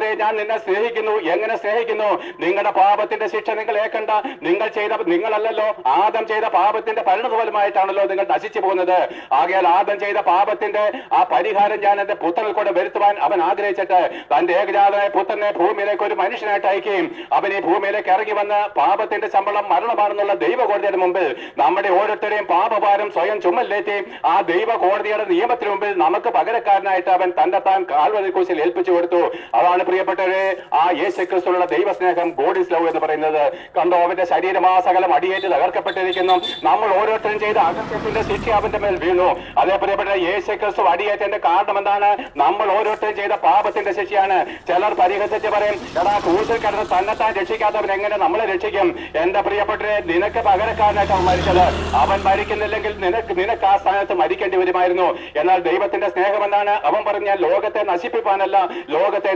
മനുഷ്യപുത്രന്മാരെ ഞാൻ നിന്നെ സ്നേഹിക്കുന്നു എങ്ങനെ സ്നേഹിക്കുന്നു? നിങ്ങളുടെ പാപത്തിന്റെ ശിക്ഷ നിങ്ങൾ ഏക്കണ്ട നിങ്ങൾ ചെയ്ത നിങ്ങളല്ലല്ലോ ആദം ചെയ്ത പാപത്തിന്റെ പരിണതഫലമായിട്ടാണല്ലോ നിങ്ങൾ നശിച്ചു പോകുന്നത്. ആകയാൽ ആദം ചെയ്ത പാപത്തിന്റെ ആ പരിഹാരം ഞാൻ എന്റെ പുത്രനിൽ കൂടെ വരുത്തുവാൻ അവൻ ആഗ്രഹിച്ചിട്ട് തന്റെ ഏകജാതനായ പുത്രനെ ഭൂമിയിലേക്ക് ഒരു മനുഷ്യനായിട്ട് അയക്കുകയും അവൻ ഈ ഭൂമിയിലേക്ക് ഇറങ്ങി വന്ന് പാപത്തിന്റെ ശമ്പളം മരണമാണെന്നുള്ള ദൈവകോടതിയുടെ മുമ്പിൽ നമ്മുടെ ഓരോരുത്തരെയും പാപഭാരം സ്വയം ചുമലിലേറ്റി ആ ദൈവ കോടതിയുടെ നിയമത്തിന് മുമ്പിൽ നമുക്ക് പകരക്കാരനായിട്ട് അവൻ തന്റെ താൻ കാൽവരി കുശിൽ ഏൽപ്പിച്ചു കൊടുത്തു. അതാണ് പ്രിയപ്പെട്ടവരെ ആ യേശു ക്രിസ്തുള്ള ദൈവസ്നേഹം ഇസ് ലവ് എന്ന് പറയുന്നത് കണ്ടോ? അവന്റെ ശരീരം ആ സകലം അടിയേറ്റ് തകർക്കപ്പെട്ടിരിക്കുന്നു. നമ്മൾ ഓരോരുത്തരും ചെയ്ത അകത്യത്തിന്റെ ശിക്ഷ അവന്റെ മേൽ വീണു. അതേ പ്രിയപ്പെട്ട യേശു ക്രിസ്തു അടിയേറ്റന്റെ കാരണം എന്താണ്? നമ്മൾ ഓരോരുത്തരും ചെയ്ത പാപത്തിന്റെ ശിക്ഷയാണ്. ചിലർ പരിഹസിച്ച് പറയും എടാ കൂട്ടിൽ കിടന്ന് തന്നെത്താൻ രക്ഷിക്കാത്തവൻ എങ്ങനെ നമ്മളെ രക്ഷിക്കും? എന്റെ പ്രിയപ്പെട്ടരെ നിനക്ക് പകരക്കാരനായിട്ട് അവൻ മരിച്ചത്. അവൻ മരിക്കുന്നില്ലെങ്കിൽ നിനക്ക് നിനക്ക് ആ സ്ഥാനത്ത് മരിക്കേണ്ടി വരുമായിരുന്നു. എന്നാൽ ദൈവത്തിന്റെ സ്നേഹം എന്താണ്? അവൻ പറഞ്ഞ ലോകത്തെ നശിപ്പിക്കാനല്ല ലോകത്തെ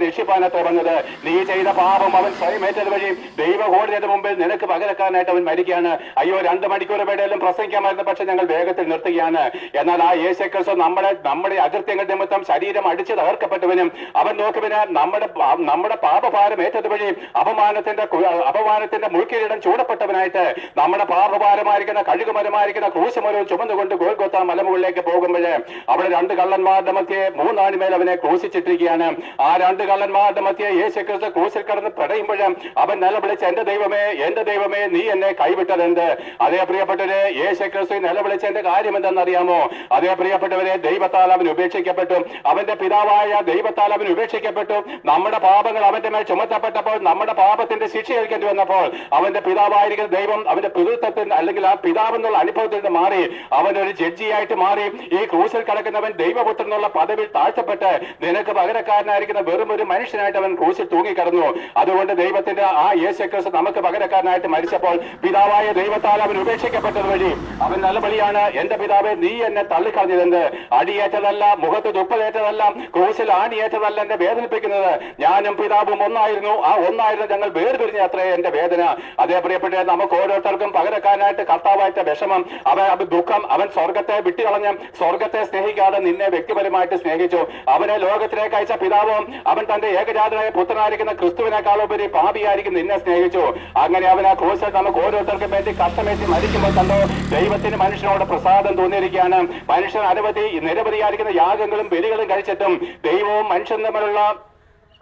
രക്ഷിപ്പാനത്ര തുടങ്ങുന്നത്. നീ ചെയ്ത പാപം അവൻ സ്വയം ഏറ്റത് വഴി ദൈവകോടിയുടെ മുമ്പിൽ നിനക്ക് പകരക്കാരനായിട്ട് അവൻ മരിക്കുകയാണ്. അയ്യോ രണ്ട് മണിക്കൂർ വേടയിലും പ്രസംഗിക്കാമായിരുന്നു പക്ഷെ ഞങ്ങൾ വേഗത്തിൽ നിർത്തുകയാണ്. എന്നാൽ ആ യേശുക്രിസ്തു നമ്മുടെ നമ്മുടെ അകൃത്യങ്ങൾ നിമിത്തം ശരീരം അടിച്ചു തകർക്കപ്പെട്ടവനും അവൻ നോക്കുവിന് നമ്മുടെ നമ്മുടെ പാപഭാരം ഏറ്റത് വഴി അപമാനത്തിന്റെ അപമാനത്തിന്റെ മുൾക്കിരീടം ചൂടപ്പെട്ടവനായിട്ട് നമ്മുടെ പാപഭാരമായിരിക്കുന്ന കഴുകുമരമായിരിക്കുന്ന ക്രൂശമരവും ചുമന്നുകൊണ്ട് ഗോൽഗോത്ത മലമുകളിലേക്ക് പോകുമ്പോൾ അവിടെ രണ്ട് കള്ളന്മാരുടെ മധ്യേ മൂന്നാണിമേൽ അവനെ ക്രൂശിച്ചിട്ടിരിക്കുകയാണ്. ആ രണ്ട് കള്ളന്മാർ മധ്യ യേശു ക്രിസ്തു ക്രൂശിൽ കടന്ന് പിടയുമ്പോഴും അവൻ നിലവിളിച്ച് എന്റെ ദൈവമേ എന്റെ ദൈവമേ നീ എന്നെ കൈവിട്ടതെന്ത്? അതേ പ്രിയപ്പെട്ടവരെ യേശു ക്രിസ്തു നിലവിളിച്ചതിന്റെ കാര്യം എന്തെന്നറിയാമോ അതേ പ്രിയപ്പെട്ടവരെ ദൈവത്താൽ അവൻ ഉപേക്ഷിക്കപ്പെട്ടു. അവന്റെ പിതാവായ ദൈവത്താൽ അവൻ ഉപേക്ഷിക്കപ്പെട്ടു. നമ്മുടെ പാപങ്ങൾ അവന്റെ മേൽ ചുമത്തപ്പെട്ടപ്പോൾ നമ്മുടെ പാപത്തിന്റെ ശിക്ഷ ഏൽക്കേണ്ടി വന്നപ്പോൾ അവന്റെ പിതാവായിരിക്കുന്ന ദൈവം അവന്റെ പിതൃത്വത്തിൽ അല്ലെങ്കിൽ ആ പിതാവെന്നുള്ള അനുഭവത്തിൽ നിന്ന് മാറി അവൻ ഒരു ജഡ്ജിയായിട്ട് മാറി ഈ ക്രൂസിൽ കിടക്കുന്നവൻ ദൈവപുത്രൻ എന്നുള്ള പദവിയിൽ താഴ്ത്തപ്പെട്ട് നിനക്ക് പകരക്കാരനായിരിക്കുന്ന വെറും ഒരു മനുഷ്യനായിട്ട് അവൻ ക്രൂശിൽ തൂങ്ങിക്കിടന്നു. അതുകൊണ്ട് ദൈവത്തിന്റെ ആ യേശുക്രിസ്തു നമുക്ക് പകരക്കാരനായിട്ട് മരിച്ചപ്പോൾ പിതാവായ ദൈവത്താൽ അവൻ ഉപേക്ഷിക്കപ്പെട്ടത് വഴി അവൻ നല്ല ബലിയാണ്. എന്റെ പിതാവെ നീ എന്നെ തള്ളിക്കളഞ്ഞതെന്ത്? അടിയേറ്റതല്ല മുഖത്ത് തുപ്പലേറ്റതല്ല ക്രൂശിൽ ആണിയേറ്റതല്ല എന്നെ വേദനിപ്പിക്കുന്നത്. ഞാനും പിതാവും ഒന്നായിരുന്നു. ആ ഒന്നായിരുന്നു ഞങ്ങൾ വേർപിരിഞ്ഞ അത്രേ എന്റെ വേദന. അതേ പ്രിയപ്പെട്ട നമുക്ക് ഓരോരുത്തർക്കും പകരക്കാരനായിട്ട് കർത്താവായിട്ട് വിഷമം അവൻ അവൻ ദുഃഖം അവൻ സ്വർഗത്തെ വിട്ടുകളഞ്ഞ സ്വർഗത്തെ സ്നേഹിക്കാതെ നിന്നെ വ്യക്തിപരമായിട്ട് സ്നേഹിച്ചു. അവനെ ലോകത്തിലേക്ക് അയച്ച പിതാവും അവൻ തന്റെ ഏകജാതനായ പുത്രനായിരിക്കുന്ന ക്രിസ്തുവിനേക്കാൾ ഉപരി പാപിയായിരിക്കും നിന്നെ സ്നേഹിച്ചു. അങ്ങനെ അവൻ ആ ക്രൂശിൽ നമുക്ക് ഓരോരുത്തർക്കും വേണ്ടി കഷ്ടമേറ്റി മരിക്കുമ്പോൾ കണ്ടോ ദൈവത്തിന് മനുഷ്യനോട് പ്രസാദം തോന്നിയിരിക്കുകയാണ്. മനുഷ്യൻ അനവധി നിരവധിയായിരിക്കുന്ന യാഗങ്ങളും ബലികളും കഴിച്ചിട്ടും ദൈവവും മനുഷ്യൻ തമ്മിലുള്ള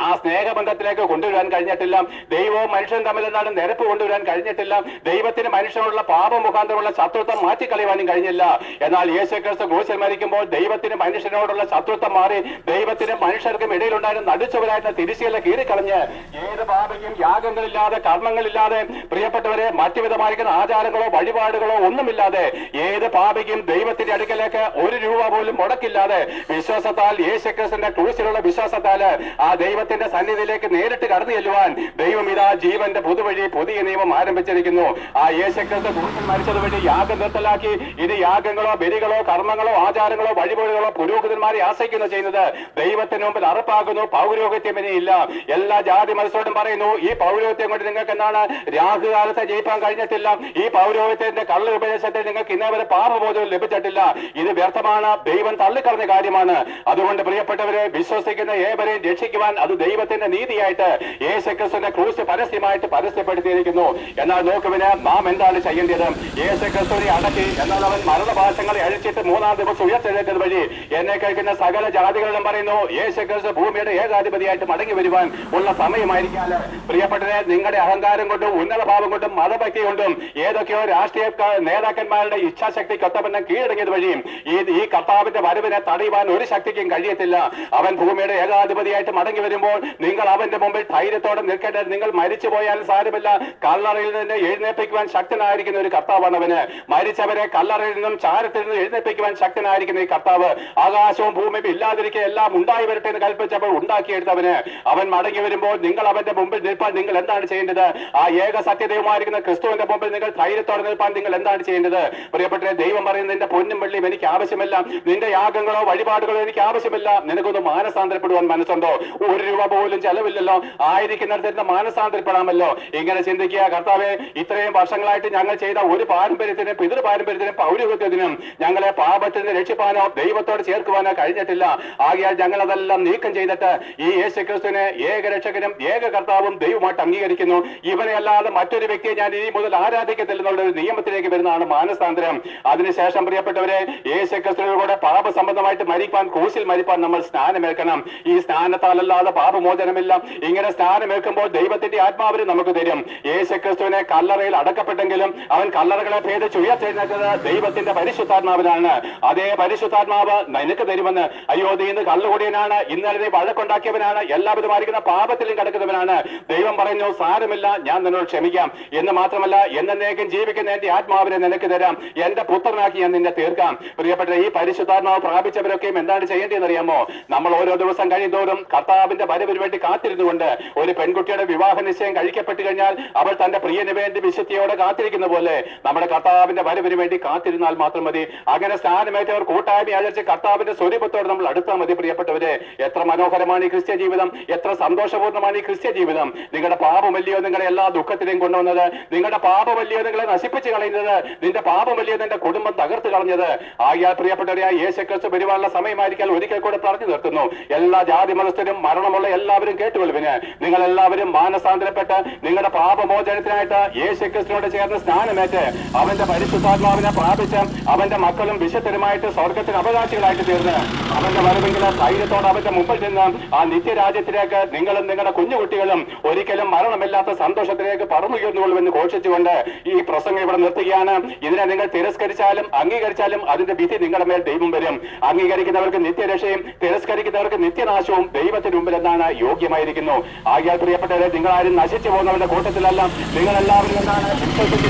ആ സ്നേഹബന്ധത്തിലേക്ക് കൊണ്ടുവരാൻ കഴിഞ്ഞിട്ടില്ല. ദൈവവും മനുഷ്യൻ തമ്മിൽ എന്താണ് നിരപ്പ് കൊണ്ടുവരാൻ കഴിഞ്ഞിട്ടില്ല. ദൈവത്തിന് മനുഷ്യനുള്ള പാപമുഖാന്തരമുള്ള ശത്രുത്വം മാറ്റിക്കളയുവാനും കഴിഞ്ഞില്ല. എന്നാൽ യേശു ക്രിസ്തു ക്രൂശിൽ മരിക്കുമ്പോൾ ദൈവത്തിന് മനുഷ്യനോടുള്ള ശത്രുത്വം മാറി ദൈവത്തിന് മനുഷ്യർക്കും ഇടയിലുണ്ടായിരുന്ന നടുച്ചവരായിട്ട് തിരിശീല കീറിക്കളഞ്ഞ് ഏത് പാപയും യാഗങ്ങളില്ലാതെ കർമ്മങ്ങളില്ലാതെ പ്രിയപ്പെട്ടവരെ മറ്റുവിധമായിരിക്കുന്ന ആചാരങ്ങളോ വഴിപാടുകളോ ഒന്നുമില്ലാതെ ഏത് പാപയ്ക്കും ദൈവത്തിന്റെ അടുക്കലേക്ക് ഒരു രൂപ പോലും മുടക്കില്ലാതെ വിശ്വാസത്താൽ യേശുക്രിസ്തുവിന്റെ ക്രൂശിലുള്ള വിശ്വാസത്താൽ ആ ദൈവത്തിന്റെ സന്നിധിയിലേക്ക് നേരിട്ട് കടന്നു ചെല്ലുവാൻ ദൈവം ഇതാ ജീവന്റെ പുതുവഴി പുതിയ നിയമം ആരംഭിച്ചിരിക്കുന്നു. ആ യേശുക്രിസ്തു ക്രൂശിൽ മരിച്ചത് വഴി യാഗം നിർത്തലാക്കി. ഇത് യാഗങ്ങളോ ബലികളോ കർമ്മങ്ങളോ ആചാരങ്ങളോ വഴിപാടുകളോ പുരോഹിതന്മാരെ ആശ്രയിക്കുന്നു ചെയ്യുന്നത്. ദൈവത്തിന് മുമ്പിൽ അറപ്പാകുന്നു. പൗരോഹിത്യം ഇനി ഇല്ല. എല്ലാ ജാതി മനസ്സോടും പറയുന്നു ഈ പൗരോഹിത്യം കൊണ്ട് നിങ്ങൾക്ക് എന്താണ് രാഹുകാലത്തെ ജയിപ്പാൻ കഴിഞ്ഞിട്ടില്ല. ഈ പൗരോഹിത്യത്തിന്റെ കള്ള ഉപദേശത്തെ നിങ്ങൾക്ക് ഇന്നേ വരെ പാപബോധവും ലഭിച്ചിട്ടില്ല. ഇത് വ്യർത്ഥമാണ്. ദൈവം തള്ളിക്കളഞ്ഞ കാര്യമാണ്. അതുകൊണ്ട് പ്രിയപ്പെട്ടവരെ വിശ്വസിക്കുന്ന ഏവരെയും രക്ഷിക്കുവാൻ അത് ദൈവത്തിന്റെ നീതിയായിട്ട് യേശുക്രിസ്തുവിന്റെ ക്രൂശ് പരസ്യമായിട്ട് പരസ്യപ്പെടുത്തിയിരിക്കുന്നു. എന്നാൽ നോക്കുവിന് നാം എന്താണ് ചെയ്യേണ്ടത്? യേശുക്രിസ്തുവിനെ അടക്കി എന്നാൽ അവൻ മരണഭാഷങ്ങളെ അഴിച്ചിട്ട് മൂന്നാം ദിവസം ഉയർത്തെഴുന്നേറ്റത് വഴി എന്നെ കേൾക്കുന്ന സകല ജാതികളിലും പറയുന്നു യേശുക്രിസ്തു ഭൂമിയുടെ ഏകാധിപതിയായിട്ട് മടങ്ങി വരുവാൻ ഉള്ള സമയമായിരിക്കാൽ പ്രിയപ്പെട്ടവരെ നിങ്ങളുടെ അഹങ്കാരം കൊണ്ടും ഉന്നത ഭാവം കൊണ്ടും മതഭക്തി കൊണ്ടും ഏതൊക്കെയോ രാഷ്ട്രീയ നേതാക്കന്മാരുടെ ഇച്ഛാശക്തി കൊത്തപ്പെണ്ണം കീഴടങ്ങിയത് വഴിയും ഈ ഈ കർത്താവിന്റെ വരവിനെ തടയുവാൻ ഒരു ശക്തിക്കും കഴിയത്തില്ല. അവൻ ഭൂമിയുടെ ഏകാധിപതിയായിട്ട് മടങ്ങി വരുമ്പോൾ നിങ്ങൾ അവന്റെ മുമ്പിൽ ധൈര്യത്തോടെ നിൽക്കേണ്ടത് നിങ്ങൾ മരിച്ചു പോയാൽ സാരമില്ല. കല്ലറയിൽ നിന്ന് എഴുന്നേൽപ്പിക്കുവാൻ ശക്തനായിരിക്കുന്ന ഒരു കർത്താവാണ് അവന്. മരിച്ചവരെ കല്ലറയിൽ നിന്നും ചാരത്തിൽ നിന്നും എഴുന്നേൽപ്പിക്കുവാൻ ശക്തനായിരിക്കുന്ന ഈ കർത്താവ് ആകാശവും ഭൂമിയും ഇല്ലാതിരിക്കെ എല്ലാം ഉണ്ടായി വരട്ടെ എന്ന് കൽപ്പിച്ചപ്പോൾ ഉണ്ടാക്കിയെടുത്തവന് അവൻ മടങ്ങി വരുമ്പോൾ നിങ്ങൾ അവന്റെ മുമ്പിൽ നിൽപ്പാൻ നിങ്ങൾ എന്താണ് ചെയ്യേണ്ടത്? ആ ഏക സത്യദൈവമായിരിക്കുന്ന ക്രിസ്തുവിന്റെ മുമ്പിൽ നിങ്ങൾ ധൈര്യത്തോടെ നിൽപ്പാൻ നിങ്ങൾ എന്താണ് ചെയ്യേണ്ടത്? പ്രിയപ്പെട്ട ദൈവം പറയുന്ന നിന്റെ പൊന്നും വെള്ളിയും എനിക്ക് ആവശ്യമില്ല. നിന്റെ യാഗങ്ങളോ വഴിപാടുകളോ എനിക്ക് ആവശ്യമില്ല. നിനക്കൊന്ന് മാനസാന്തരപ്പെടുവാൻ മനസ്സുണ്ടോ? ഒരു രൂപ പോലും ചെലവില്ലല്ലോ. ആയിരിക്കുന്നിടത്ത് മാനസാന്തരപ്പെടാമല്ലോ. ഇങ്ങനെ ചിന്തിക്കുക കർത്താവെ ഇത്രയും വർഷങ്ങളായിട്ട് ഞങ്ങൾ ചെയ്ത ഒരു പാരമ്പര്യത്തിനും പിതൃ പാരമ്പര്യത്തിനും പൗരോഹിത്യത്തിനും ഞങ്ങളെ പാപത്തിന് രക്ഷിപ്പാനോ ദൈവത്തോട് ചേർക്കുവാനോ കഴിഞ്ഞിട്ടില്ല. ആകയാൽ ഞങ്ങൾ അതെല്ലാം നീക്കം ചെയ്തിട്ട് ഈ യേശു ക്രിസ്തുവിനെ ഏക രക്ഷകനും ഏക കർത്താവും ദൈവമായിട്ട് അംഗീകരിക്കുന്നു. ഇവനെ അല്ലാതെ മറ്റൊരു വ്യക്തിയെ ഞാൻ ഇനി മുതൽ ആരാധിക്കത്തില്ലെന്നുള്ള ഒരു നിയമത്തിലേക്ക് വരുന്നതാണ് മാനസാന്തരം. അതിനുശേഷം പ്രിയപ്പെട്ടവരെ യേശു ക്രിസ്തുവിനോട് പാപ സംബന്ധമായിട്ട് മരിപ്പാൻ കൂശിൽ മരിപ്പാൻ നമ്മൾ സ്നാനമേൽക്കണം. ഈ സ്നാനത്താലല്ലാതെ പാപമോചനമില്ല ഇങ്ങനെ സ്നാനമേൽക്കുമ്പോൾ ദൈവത്തിന്റെ ആത്മാവിന് നമുക്ക് തരും. യേശു ക്രിസ്തുവിനെ കല്ലറയിൽ അടക്കപ്പെട്ടെങ്കിലും അവൻ കല്ലറകളെ ഭേദിച്ച് ഉയർത്തെഴുന്നേറ്റത് ദൈവത്തിന്റെ പരിശുദ്ധാത്മാവിനാണ്. അതേ പരിശുദ്ധാത്മാവ് നിനക്ക് തരുമെന്ന്. അയ്യോ നീ ഇന്ന് കള്ളുകൂടിയനാണ്. ഇന്നലെ നീ വഴക്കുണ്ടാക്കിയവനാണ്. എല്ലാവിധമായിരിക്കുന്ന പാപത്തിലും കിടക്കുന്നവനാണ്. ദൈവം പറഞ്ഞു സാരമില്ല ഞാൻ നിന്നോട് ക്ഷമിക്കാം. എന്ന് മാത്രമല്ല എന്നേക്കും ജീവിക്കുന്ന എന്റെ ആത്മാവിനെ നിനക്ക് തരാം. എന്റെ പുത്രനാക്കി ഞാൻ നിന്നെ തീർക്കാം. പ്രിയപ്പെട്ട ഈ പരിശുദ്ധാത്മാവ് പ്രാപിച്ചവരൊക്കെയും എന്താണ് ചെയ്യേണ്ടതെന്ന് അറിയാമോ നമ്മൾ ഓരോ ദിവസം കഴിയുന്തോറും കർത്താവിന്റെ വേണ്ടി കാത്തിരുന്നുകൊണ്ട് ഒരു പെൺകുട്ടിയുടെ വിവാഹ നിശ്ചയം കഴിക്കപ്പെട്ടു കഴിഞ്ഞാൽ അവൾ തന്റെ പ്രിയന് വേണ്ടി വിശുദ്ധിയോടെ കാത്തിരിക്കുന്ന പോലെ നമ്മുടെ കർത്താവിന്റെ വരവിന് വേണ്ടി കാത്തിരുന്നാൽ മാത്രം മതി. അങ്ങനെ സ്ഥാനമേറ്റവർ കൂട്ടായ്മ ആചരിച്ച് കർത്താവിന്റെ സ്വരൂപത്തോടെ നമ്മൾ അടുത്താൽ മതി പ്രിയപ്പെട്ടവരെ. എത്ര മനോഹരമാണ് ഈ ക്രിസ്ത്യ ജീവിതം. എത്ര സന്തോഷപൂർണമാണ് ഈ ക്രിസ്ത്യ ജീവിതം. നിങ്ങളുടെ പാപമല്ലയോ നിങ്ങളുടെ എല്ലാ ദുഃഖത്തിനെയും കൊണ്ടുവന്നത്? നിങ്ങളുടെ പാപമല്ലയോ നിങ്ങളെ നശിപ്പിച്ച് കളയുന്നത്? നിന്റെ പാപമല്ലയോ നിന്റെ കുടുംബം തകർത്ത് കളഞ്ഞത്? ആയാൽ പ്രിയപ്പെട്ടവരെ യേശു ക്രിസ്തു വരുവാനുള്ള സമയമായിരിക്കാൻ ഒരിക്കൽ കൂടെ പറഞ്ഞു നിർത്തുന്നു. എല്ലാ ജാതി മതസ്ഥരും മരണമുള്ള കേൾവിയുള്ള എല്ലാവരും കേട്ടുകൊള്ളുവിന് നിങ്ങൾ എല്ലാവരും മാനസാന്തരപ്പെട്ട് നിങ്ങളുടെ പാപമോചനത്തിനായിട്ട് യേശു ക്രിസ്തുവിനോട് ചേർന്ന് സ്നാനമേറ്റ് അവന്റെ പരിശുദ്ധാത്മാവിനെ പ്രാപിച്ച് അവന്റെ മക്കളും വിശുദ്ധരുമായിട്ട് സ്വർഗത്തിന് അവകാശികളായിട്ട് തീർന്ന് അവന്റെ വരവെങ്കിലും ധൈര്യത്തോടെ അവന്റെ മുമ്പിൽ നിന്ന് ആ നിത്യരാജ്യത്തിലേക്ക് നിങ്ങളും നിങ്ങളുടെ കുഞ്ഞുകുട്ടികളും ഒരിക്കലും മരണമില്ലാത്ത സന്തോഷത്തിലേക്ക് പറന്നുയർന്നുകൊള്ളുമെന്ന് ഘോഷിച്ചുകൊണ്ട് ഈ പ്രസംഗം ഇവിടെ നിർത്തുകയാണ്. ഇതിനെ നിങ്ങൾ തിരസ്കരിച്ചാലും അംഗീകരിച്ചാലും അതിന്റെ വിധി നിങ്ങളുടെ മേൽ ദൈവം വരും. അംഗീകരിക്കുന്നവർക്ക് നിത്യരക്ഷയും തിരസ്കരിക്കുന്നവർക്ക് നിത്യനാശവും ദൈവത്തിന് മുമ്പിൽ എന്നാണ് യോഗ്യമായിരിക്കുന്നു. ആകിയാൽ പ്രിയപ്പെട്ടവരെ നിങ്ങൾ ആരും നശിച്ചു പോകുന്നവരുടെ കൂട്ടത്തിലല്ല. നിങ്ങൾ എല്ലാവരും എന്താണ്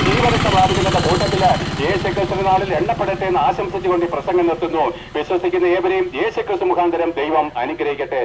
ജീവനത്തെ പ്രാപിക്കുന്നവരുടെ കൂട്ടത്തിൽ യേശുക്രിസ്തു നാളിൽ എണ്ണപ്പെടട്ടെ എന്ന് ആശംസിച്ചുകൊണ്ട് പ്രസംഗം നിർത്തുന്നു. വിശ്വസിക്കുന്ന ഏവരെയും യേശുക്രിസ്തു മുഖാന്തരം ദൈവം അനുഗ്രഹിക്കട്ടെ.